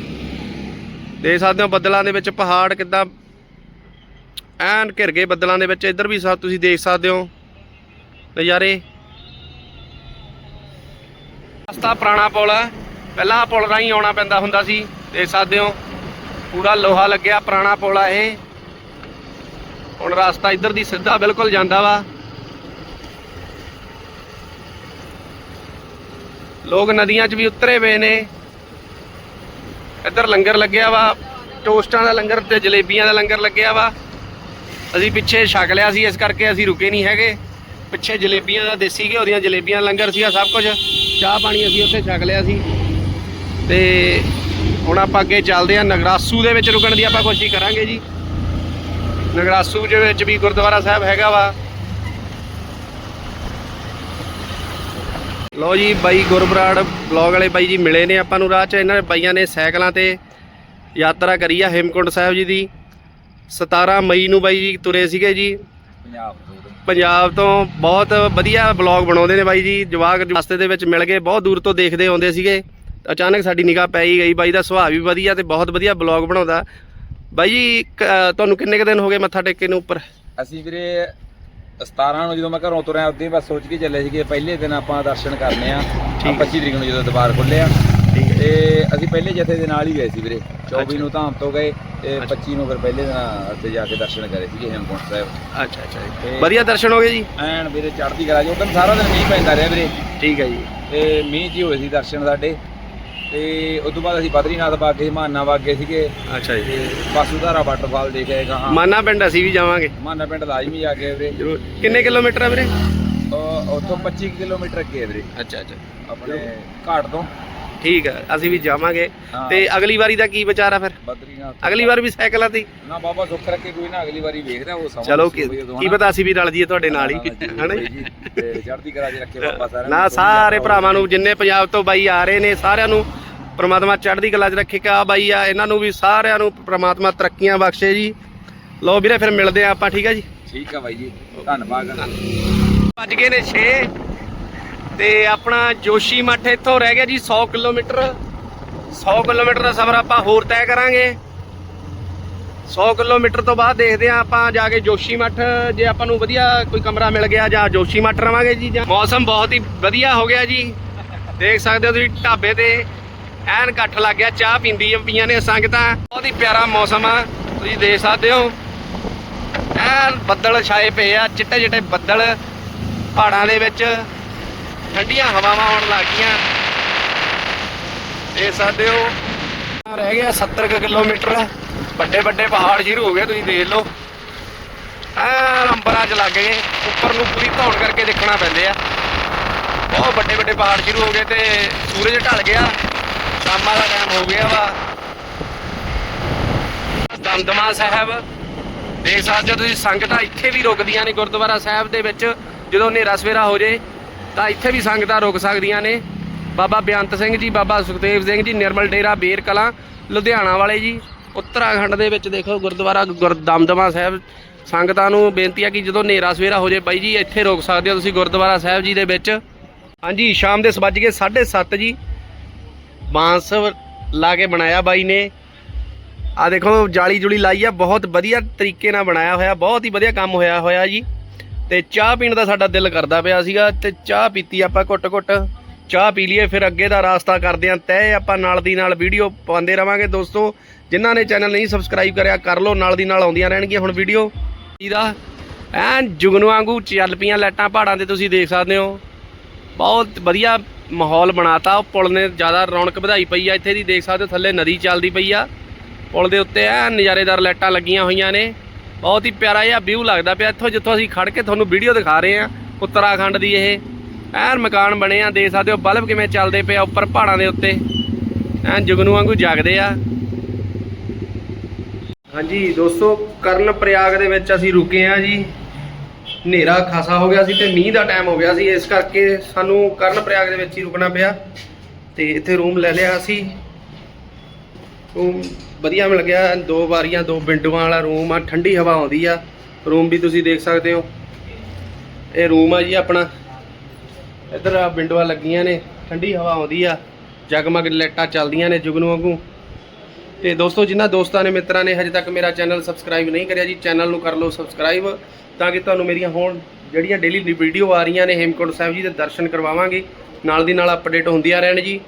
ਦੇਖ ਸਕਦੇ ਹੋ ਬੱਦਲਾਂ ਦੇ ਵਿੱਚ ਪਹਾੜ ਕਿੱਦਾਂ ਐਨ ਘਿਰ ਗਏ ਬੱਦਲਾਂ ਦੇ ਵਿੱਚ। ਇੱਧਰ ਵੀ ਸਾ ਤੁਸੀਂ ਦੇਖ ਸਕਦੇ ਹੋ ਨਜ਼ਾਰੇ। ਰਸਤਾ ਪੁਰਾਣਾ ਪੁਲ ਹੈ ਪਹਿਲਾਂ ਪੁਲ ਰਾਹੀਂ ਆਉਣਾ ਪੈਂਦਾ ਹੁੰਦਾ ਸੀ। ਦੇਖ ਸਕਦੇ ਹੋ। ਪੂਰਾ ਲੋਹਾ ਲੱਗਿਆ ਪੁਰਾਣਾ ਪੁਲ ਆ ਇਹ। ਹੁਣ ਰਸਤਾ ਇੱਧਰ ਦੀ ਸਿੱਧਾ ਬਿਲਕੁਲ ਜਾਂਦਾ ਵਾ। ਲੋਕ ਨਦੀਆਂ 'ਚ ਵੀ ਉਤਰੇ ਪਏ ਨੇ। ਇੱਧਰ ਲੰਗਰ ਲੱਗਿਆ ਵਾ, ਟੋਸਟਾਂ ਦਾ ਲੰਗਰ ਤੇ ਜਲੇਬੀਆਂ ਦਾ ਲੰਗਰ ਲੱਗਿਆ ਵਾ। ਅਸੀਂ ਪਿੱਛੇ ਛਕ ਲਿਆ ਸੀ, ਇਸ ਕਰਕੇ ਅਸੀਂ ਰੁਕੇ ਨਹੀਂ ਹੈਗੇ। ਪਿੱਛੇ ਜਲੇਬੀਆਂ ਦਾ ਦੇਸੀ ਘਿਓ ਦੀਆਂ ਜਲੇਬੀਆਂ ਦਾ ਲੰਗਰ ਸੀਗਾ, ਸਭ ਕੁਝ। ਚਾਹ ਪਾਣੀ ਅਸੀਂ ਉੱਥੇ ਛਕ ਲਿਆ ਸੀ। ਤੇ ਹੁਣ ਆਪਾਂ ਅੱਗੇ ਚੱਲਦੇ ਹਾਂ, ਨਗਰਾਸੂ ਦੇ ਵਿੱਚ ਰੁਕਣ ਦੀ ਆਪਾਂ ਕੋਸ਼ਿਸ਼ ਕਰਾਂਗੇ ਜੀ। ਨਗਰਾਸੂ ਦੇ ਵਿੱਚ ਵੀ ਗੁਰਦੁਆਰਾ ਸਾਹਿਬ ਹੈਗਾ ਵਾ। ਲੋ ਜੀ ਬਾਈ ਗੁਰਬਰਾੜ ਬਲੌਗ ਵਾਲੇ ਬਾਈ ਜੀ ਮਿਲੇ ਨੇ ਆਪਾਂ ਨੂੰ ਰਾਹ 'ਚ। ਇਹਨਾਂ ਬਾਈਆਂ ਨੇ ਸਾਈਕਲਾਂ ਤੇ ਯਾਤਰਾ ਕਰੀ ਆ ਹੇਮਕੁੰਟ ਸਾਹਿਬ ਜੀ ਦੀ। 17 ਮਈ ਨੂੰ ਬਾਈ ਜੀ ਤੁਰੇ ਸੀਗੇ ਜੀ। ਪੰਜਾਬ ਤੋਂ। ਪੰਜਾਬ ਤੋਂ ਬਹੁਤ ਵਧੀਆ ਬਲੌਗ ਬਣਾਉਂਦੇ ਨੇ ਬਾਈ ਜੀ। ਜਵਾਕ ਰਸਤੇ ਦੇ ਵਿੱਚ ਮਿਲ ਗਏ ਬਹੁਤ ਦੂਰ ਤੋਂ ਦੇਖਦੇ ਆਉਂਦੇ ਸੀਗੇ। ਅਚਾਨਕ ਸਾਡੀ ਨਿਗਾਹ ਪੈ ਹੀ ਗਈ। ਬਾਈ ਦਾ ਸੁਭਾਅ ਵੀ ਵਧੀਆ ਤੇ ਬਹੁਤ ਵਧੀਆ ਬਲੌਗ ਬਣਾਉਂਦਾ। ਬਾਈ ਜੀ ਕ- ਤੁਹਾਨੂੰ ਕਿੰਨੇ ਕੁ ਦਿਨ ਹੋ ਗਏ ਮੱਥਾ ਟੇਕੇ ਨੂੰ ਉੱਪਰ? ਅਸੀਂ ਵੀਰੇ 17 ਨੂੰ ਜਦੋਂ ਮੈਂ ਘਰੋਂ ਤੁਰਿਆ ਉਦੋਂ ਹੀ ਬਸ ਸੋਚ ਕੇ ਚੱਲੇ ਸੀਗੇ ਪਹਿਲੇ ਦਿਨ ਆਪਾਂ ਦਰਸ਼ਨ ਕਰਨੇ ਆ। ਠੀਕ। 25 ਤਰੀਕ ਨੂੰ ਜਦੋਂ ਦਰਬਾਰ ਖੁੱਲੇ ਆ। ਠੀਕ ਤੇ ਅਸੀਂ ਪਹਿਲੇ ਜਥੇ ਦੇ ਨਾਲ ਹੀ ਗਏ ਸੀ ਵੀਰੇ 24 ਨੂੰ ਧਾਮ ਤੋਂ ਗਏ ਤੇ 25 ਨੂੰ ਫਿਰ ਪਹਿਲੇ ਦਿਨ ਉੱਥੇ ਜਾ ਕੇ ਦਰਸ਼ਨ ਕਰੇ ਸੀਗੇ ਹੇਮਕੁੰਟ ਸਾਹਿਬ। ਅੱਛਾ ਅੱਛਾ ਜੀ। ਤੇ- ਵਧੀਆ ਦਰਸ਼ਨ ਹੋ ਗਏ ਜੀ? ਐਨ ਵੀਰੇ ਚੜ੍ਹਦੀ ਕਲਾ ਜੀ। ਉਦੋਂ ਸਾਰਾ ਦਿਨ ਮੀਂਹ ਪੈਂਦਾ ਰਿਹਾ ਵੀਰੇ। ਠੀਕ ਹੈ ਜੀ। ਤੇ ਮੀਂਹ ਹੀ ਹੋਏ ਸੀ ਦਰਸ਼ਨ ਸਾਡੇ। ਤੇ ਉਸ ਤੋਂ ਬਾਅਦ ਅਸੀਂ ਬਦਰੀਨਾਥ ਬਾਗ ਗਏ ਮਾਨਾ ਬਾਗ ਸੀਗੇ। ਅੱਛਾ ਜੀ। ਤੇ ਬਾਸੂਧਾਰਾ ਵਾਟਰਫਾਲ ਦੇਖਿਆ ਗਾਹਾਂ ਮਾਨਾ ਪਿੰਡ ਅਸੀਂ ਵੀ ਜਾਵਾਂਗੇ। ਮਾਨਾ ਪਿੰਡ ਲਾਜ਼ਮੀ ਜਾ ਕੇ ਵੀਰੇ। ਜਰੂਰ। ਕਿੰਨੇ ਕਿਲੋਮੀਟਰ ਆ ਵੀਰੇ? ਉਹ ਉੱਥੋਂ 25 ਕਿਲੋਮੀਟਰ ਅੱਗੇ ਹੈ ਵੀਰੇ। ਅੱਛਾ ਅੱਛਾ। ਆਪਣੇ ਘਾਟ ਤੋਂ। ਠੀਕ ਹੈ ਅਸੀਂ ਵੀ ਜਾਵਾਂਗੇ। ਹਾਂ। ਤੇ ਅਗਲੀ ਵਾਰੀ ਦਾ ਕੀ ਵਿਚਾਰ ਆ ਫਿਰ? ਬਦਰੀਨਾਥ ਅਗਲੀ ਵਾਰ ਵੀ ਸਾਈਕਲਾਂ ਤੇ ਹੀ? ਨਾ ਬਾਬਾ ਸੁੱਖ ਰੱਖੇ ਕੋਈ ਨਾ ਅਗਲੀ ਵਾਰੀ ਵੇਖਦੇ ਆ ਉਹ ਸਮਾਂ ਚਲੋ ਕੀ ਕੀ। ਪਤਾ ਅਸੀਂ ਵੀ ਰਲ ਜੀਏ ਤੁਹਾਡੇ ਨਾਲ ਹੀ। ਹਨਾ ਜੀ? ਤੇ ਚੜ੍ਹਦੀ ਕਲਾ 'ਚ ਰੱਖੇ ਬਾਬਾ ਸਾਰਿਆਂ ਨਾ ਨੂੰ ਸਾਰੇ ਭਰਾਵਾਂ ਨੂੰ ਜਿੰਨੇ ਪੰਜਾਬ ਤੋਂ ਬਾਈ ਆ ਰਹੇ ਨੇ ਸਾਰਿਆਂ ਨੂੰ ਪ੍ਰਮਾਤਮਾ ਚੜ੍ਹਦੀ ਕਲਾ 'ਚ ਰੱਖੇਗਾ ਬਾਈ ਆ ਇਹਨਾਂ ਨੂੰ ਵੀ ਸਾਰਿਆਂ ਨੂੰ ਪ੍ਰਮਾਤਮਾ ਤਰੱਕੀਆਂ ਬਖਸ਼ੇ ਜੀ। ਲੋ ਵੀਰੇ ਫਿਰ ਮਿਲਦੇ ਆ ਆਪਾਂ ਠੀਕ ਆ ਜੀ? ਠੀਕ ਆ ਬਾਈ ਜੀ ਧੰਨਵਾਦ। ਵੱਜ ਗਏ ਨੇ 6 ਤੇ ਆਪਣਾ ਜੋਸ਼ੀ ਮੱਠ ਇੱਥੋਂ ਰਹਿ ਗਿਆ ਜੀ 100 ਕਿਲੋਮੀਟਰ। 100 ਕਿਲੋਮੀਟਰ ਦਾ ਸਫ਼ਰ ਆਪਾਂ ਹੋਰ ਤੈਅ ਕਰਾਂਗੇ। 100 ਕਿਲੋਮੀਟਰ ਤੋਂ ਬਾਅਦ ਦੇਖਦੇ ਆ ਆਪਾਂ ਜਾ ਕੇ ਜੋਸ਼ੀ ਮੱਠ, ਜੇ ਆਪਾਂ ਨੂੰ ਵਧੀਆ ਕੋਈ ਕਮਰਾ ਮਿਲ ਗਿਆ ਜਾਂ ਜੋਸ਼ੀ ਮੱਠ ਰਵਾਂਗੇ ਜੀ ਜਾਂ ਮੌਸਮ ਬਹੁਤ ਹੀ ਵਧੀਆ ਹੋ ਗਿਆ ਜੀ। ਦੇਖ ਸਕਦੇ ਹੋ ਤੁਸੀਂ ਢਾਬੇ ਤੇ ਐਨ ਇਕੱਠ ਲੱਗ ਗਿਆ, ਚਾਹ ਪੀਂਦੀ ਪਈਆਂ ਨੇ ਸੰਗਤਾਂ। ਬਹੁਤ ਹੀ ਪਿਆਰਾ ਮੌਸਮ ਆ, ਤੁਸੀਂ ਦੇਖ ਸਕਦੇ ਹੋ। ਐਨ ਬੱਦਲ ਛਾਏ ਪਏ ਆ ਚਿੱਟੇ ਚਿੱਟੇ ਬੱਦਲ ਪਹਾੜਾਂ ਦੇ ਵਿੱਚ। ਠੰਡੀਆਂ ਹਵਾਵਾਂ ਆਉਣ ਲੱਗ ਗਈਆਂ। ਦੇਖ ਸਕਦੇ ਹੋ ਰਹਿ ਗਿਆ 70 ਕਿਲੋਮੀਟਰ। ਵੱਡੇ ਵੱਡੇ ਪਹਾੜ ਸ਼ੁਰੂ ਹੋ ਗਏ, ਤੁਸੀਂ ਦੇਖ ਲਓ। ਐਨ ਅੰਬਰਾਂ 'ਚ ਲੱਗ ਗਏ। ਉੱਪਰ ਨੂੰ ਪੂਰੀ ਧੌਣ ਕਰਕੇ ਦੇਖਣਾ ਪੈਂਦੇ ਆ। ਬਹੁਤ ਵੱਡੇ ਵੱਡੇ ਪਹਾੜ ਸ਼ੁਰੂ ਹੋ ਗਏ ਤੇ ਸੂਰਜ ਢਲ ਗਿਆ। ਸ਼ਾਮਾਂ ਦਾ ਟਾਈਮ ਹੋ ਗਿਆ ਵਾ। ਦਮਦਮਾ ਸਾਹਿਬ, ਦੇਖ ਸਕਦੇ ਹੋ ਤੁਸੀਂ ਸੰਗਤਾਂ ਇੱਥੇ ਵੀ ਰੁਕਦੀਆਂ ਨੇ ਗੁਰਦੁਆਰਾ ਸਾਹਿਬ ਦੇ ਵਿੱਚ। ਜਦੋਂ ਹਨੇਰਾ ਸਵੇਰਾ ਹੋ ਜੇ ਤਾਂ ਇੱਥੇ ਵੀ ਸੰਗਤਾਂ ਰੁਕ ਸਕਦੀਆਂ ਨੇ। ਬਾਬਾ ਬੇਅੰਤ ਸਿੰਘ ਜੀ, ਬਾਬਾ ਸੁਖਦੇਵ ਸਿੰਘ ਜੀ, ਨਿਰਮਲ ਡੇਰਾ, ਬੇਰ ਕਲਾਂ, ਲੁਧਿਆਣਾ ਵਾਲੇ ਜੀ। ਉੱਤਰਾਖੰਡ ਦੇ ਵਿੱਚ ਦੇਖੋ ਗੁਰਦੁਆਰਾ ਗੁਰਦਮਦਮਾ ਸਾਹਿਬ। ਸੰਗਤਾਂ ਨੂੰ ਬੇਨਤੀ ਆ ਕਿ ਜਦੋਂ ਹਨੇਰਾ ਸਵੇਰਾ ਹੋ ਜੇ ਬਾਈ ਜੀ, ਇੱਥੇ ਰੁਕ ਸਕਦੇ ਹੋ ਤੁਸੀਂ ਗੁਰਦੁਆਰਾ ਸਾਹਿਬ ਜੀ ਦੇ ਵਿੱਚ। ਹਾਂਜੀ, ਸ਼ਾਮ ਦੇ ਵੱਜ ਗਏ 7:30 ਜੀ। ਬਾਂਸ ਲਾ ਕੇ ਬਣਾਇਆ ਬਾਈ ਨੇ। ਆ ਦੇਖੋ ਜਾਲੀ ਜੁਲੀ ਲਾਈ ਆ, ਬਹੁਤ ਵਧੀਆ ਤਰੀਕੇ ਨਾਲ ਬਣਾਇਆ ਹੋਇਆ, ਬਹੁਤ ਹੀ ਵਧੀਆ ਕੰਮ ਹੋਇਆ ਹੋਇਆ ਜੀ। ਤੇ ਚਾਹ ਪੀਣ ਦਾ ਸਾਡਾ ਦਿਲ ਕਰਦਾ ਪਿਆ ਸੀਗਾ ਤੇ ਚਾਹ ਪੀਤੀ ਆਪਾਂ ਘੁੱਟ-ਘੁੱਟ ਚਾਹ ਪੀ ਲਈਏ, ਫਿਰ ਅੱਗੇ ਦਾ ਰਾਸਤਾ ਕਰਦੇ ਆਂ ਤੈਅ ਆਪਾਂ ਨਾਲ ਦੀ ਨਾਲ ਵੀਡੀਓ ਪਾਉਂਦੇ ਰਵਾਂਗੇ। ਦੋਸਤੋ, ਜਿਨ੍ਹਾਂ ਨੇ ਚੈਨਲ ਨਹੀਂ ਸਬਸਕ੍ਰਾਈਬ ਕਰਿਆ, ਕਰ ਲਓ, ਨਾਲ ਦੀ ਨਾਲ ਆਉਂਦੀਆਂ ਰਹਿਣਗੀਆਂ ਹੁਣ ਵੀਡੀਓ। ਇਹਦਾ ਐਨ ਜੁਗਨੂ ਵਾਂਗੂ ਚੱਲ ਪਈਆਂ ਲਾਈਟਾਂ ਪਹਾੜਾਂ ਤੇ ਤੁਸੀਂ ਦੇਖ ਸਕਦੇ ਹੋ। ਬਹੁਤ ਵਧੀਆ ਮਾਹੌਲ ਬਣਾਤਾ। ਉਹ ਪੁਲ ਨੇ ਜ਼ਿਆਦਾ ਰੌਣਕ ਵਧਾਈ ਪਈ ਆ। ਇੱਥੇ ਦੀ ਦੇਖ ਸਕਦੇ ਹੋ, ਥੱਲੇ ਨਦੀ ਚੱਲਦੀ ਪਈ ਆ। ਪੁਲ ਦੇ ਉੱਤੇ ਐ ਨਜ਼ਾਰੇਦਾਰ ਲਾਈਟਾਂ ਲੱਗੀਆਂ ਹੋਈਆਂ ਨੇ। ਬਹੁਤ ਹੀ ਪਿਆਰਾ ਜਿਹਾ ਵਿਊ ਲੱਗਦਾ ਪਿਆ ਇੱਥੋਂ ਜਿੱਥੋਂ ਅਸੀਂ ਖੜ ਕੇ ਤੁਹਾਨੂੰ ਵੀਡੀਓ ਦਿਖਾ ਰਹੇ ਆ ਉੱਤਰਾਖੰਡ ਦੀ ਇਹ, ਐਨ ਮਕਾਨ ਬਣੇ ਆ, ਦੇਖ ਸਕਦੇ ਹੋ ਬਲਬ ਕਿਵੇਂ ਚੱਲਦੇ ਪਏ ਉੱਪਰ ਪਹਾੜਾਂ ਦੇ ਉੱਤੇ। ਐਨ ਜੁਗਨੂ ਵਾਂਗੂ ਜਾਗਦੇ ਆ। ਹਾਂਜੀ ਦੋਸਤੋ ਕਰਨ ਪ੍ਰਯਾਗ ਦੇ ਵਿੱਚ ਅਸੀਂ ਰੁਕੇ ਆ ਜੀ। ਹਨੇਰਾ ਖਾਸਾ ਹੋ ਗਿਆ ਸੀ ਤੇ ਮੀਂਹ ਦਾ ਟਾਈਮ ਹੋ ਗਿਆ ਸੀ, ਇਸ ਕਰਕੇ ਸਾਨੂੰ ਕਰਨ ਪ੍ਰਯਾਗ ਦੇ ਵਿੱਚ ਹੀ ਰੁਕਣਾ ਪਿਆ। ਤੇ ਇੱਥੇ ਰੂਮ ਲੈ ਲਿਆ ਅਸੀਂ। ਰੂਮ ਵਧੀਆ ਮਿਲ ਗਿਆ। ਦੋ ਵਾਰੀਆਂ, ਦੋ ਵਿੰਡੋਆਂ ਵਾਲਾ ਰੂਮ ਆ, ਠੰਡੀ ਹਵਾ ਆਉਂਦੀ ਆ। ਰੂਮ ਵੀ ਤੁਸੀਂ ਦੇਖ ਸਕਦੇ ਹੋ। ਇਹ ਰੂਮ ਆ ਜੀ ਆਪਣਾ। ਇੱਧਰ ਆ ਵਿੰਡੋਆਂ ਲੱਗੀਆਂ ਨੇ, ਠੰਡੀ ਹਵਾ ਆਉਂਦੀ ਆ। ਜਗਮਗ ਲਾਈਟਾਂ ਚੱਲਦੀਆਂ ਨੇ ਜੁਗਨੂ ਵਾਂਗੂ। ਤੇ ਦੋਸਤੋ, ਜਿਨ੍ਹਾਂ ਦੋਸਤਾਂ ਨੇ, ਮਿੱਤਰਾਂ ਨੇ ਹਜੇ ਤੱਕ ਮੇਰਾ ਚੈਨਲ ਸਬਸਕ੍ਰਾਈਬ ਨਹੀਂ ਕਰਿਆ ਜੀ, ਚੈਨਲ ਨੂੰ ਕਰ ਲਓ ਸਬਸਕ੍ਰਾਈਬ ਤਾਂ ਕਿ ਤੁਹਾਨੂੰ ਮੇਰੀਆਂ ਹੁਣ ਜਿਹੜੀਆਂ ਡੇਲੀ ਵੀਡੀਓ ਆ ਰਹੀਆਂ ਨੇ ਹੇਮਕੁੰਟ ਸਾਹਿਬ ਜੀ ਦੇ ਦਰਸ਼ਨ ਕਰਵਾਵਾਂਗੇ। ਨਾਲ ਦੀ ਨਾਲ ਅਪਡੇਟ ਹੁੰਦੀਆਂ ਰਹਿਣ ਜੀ।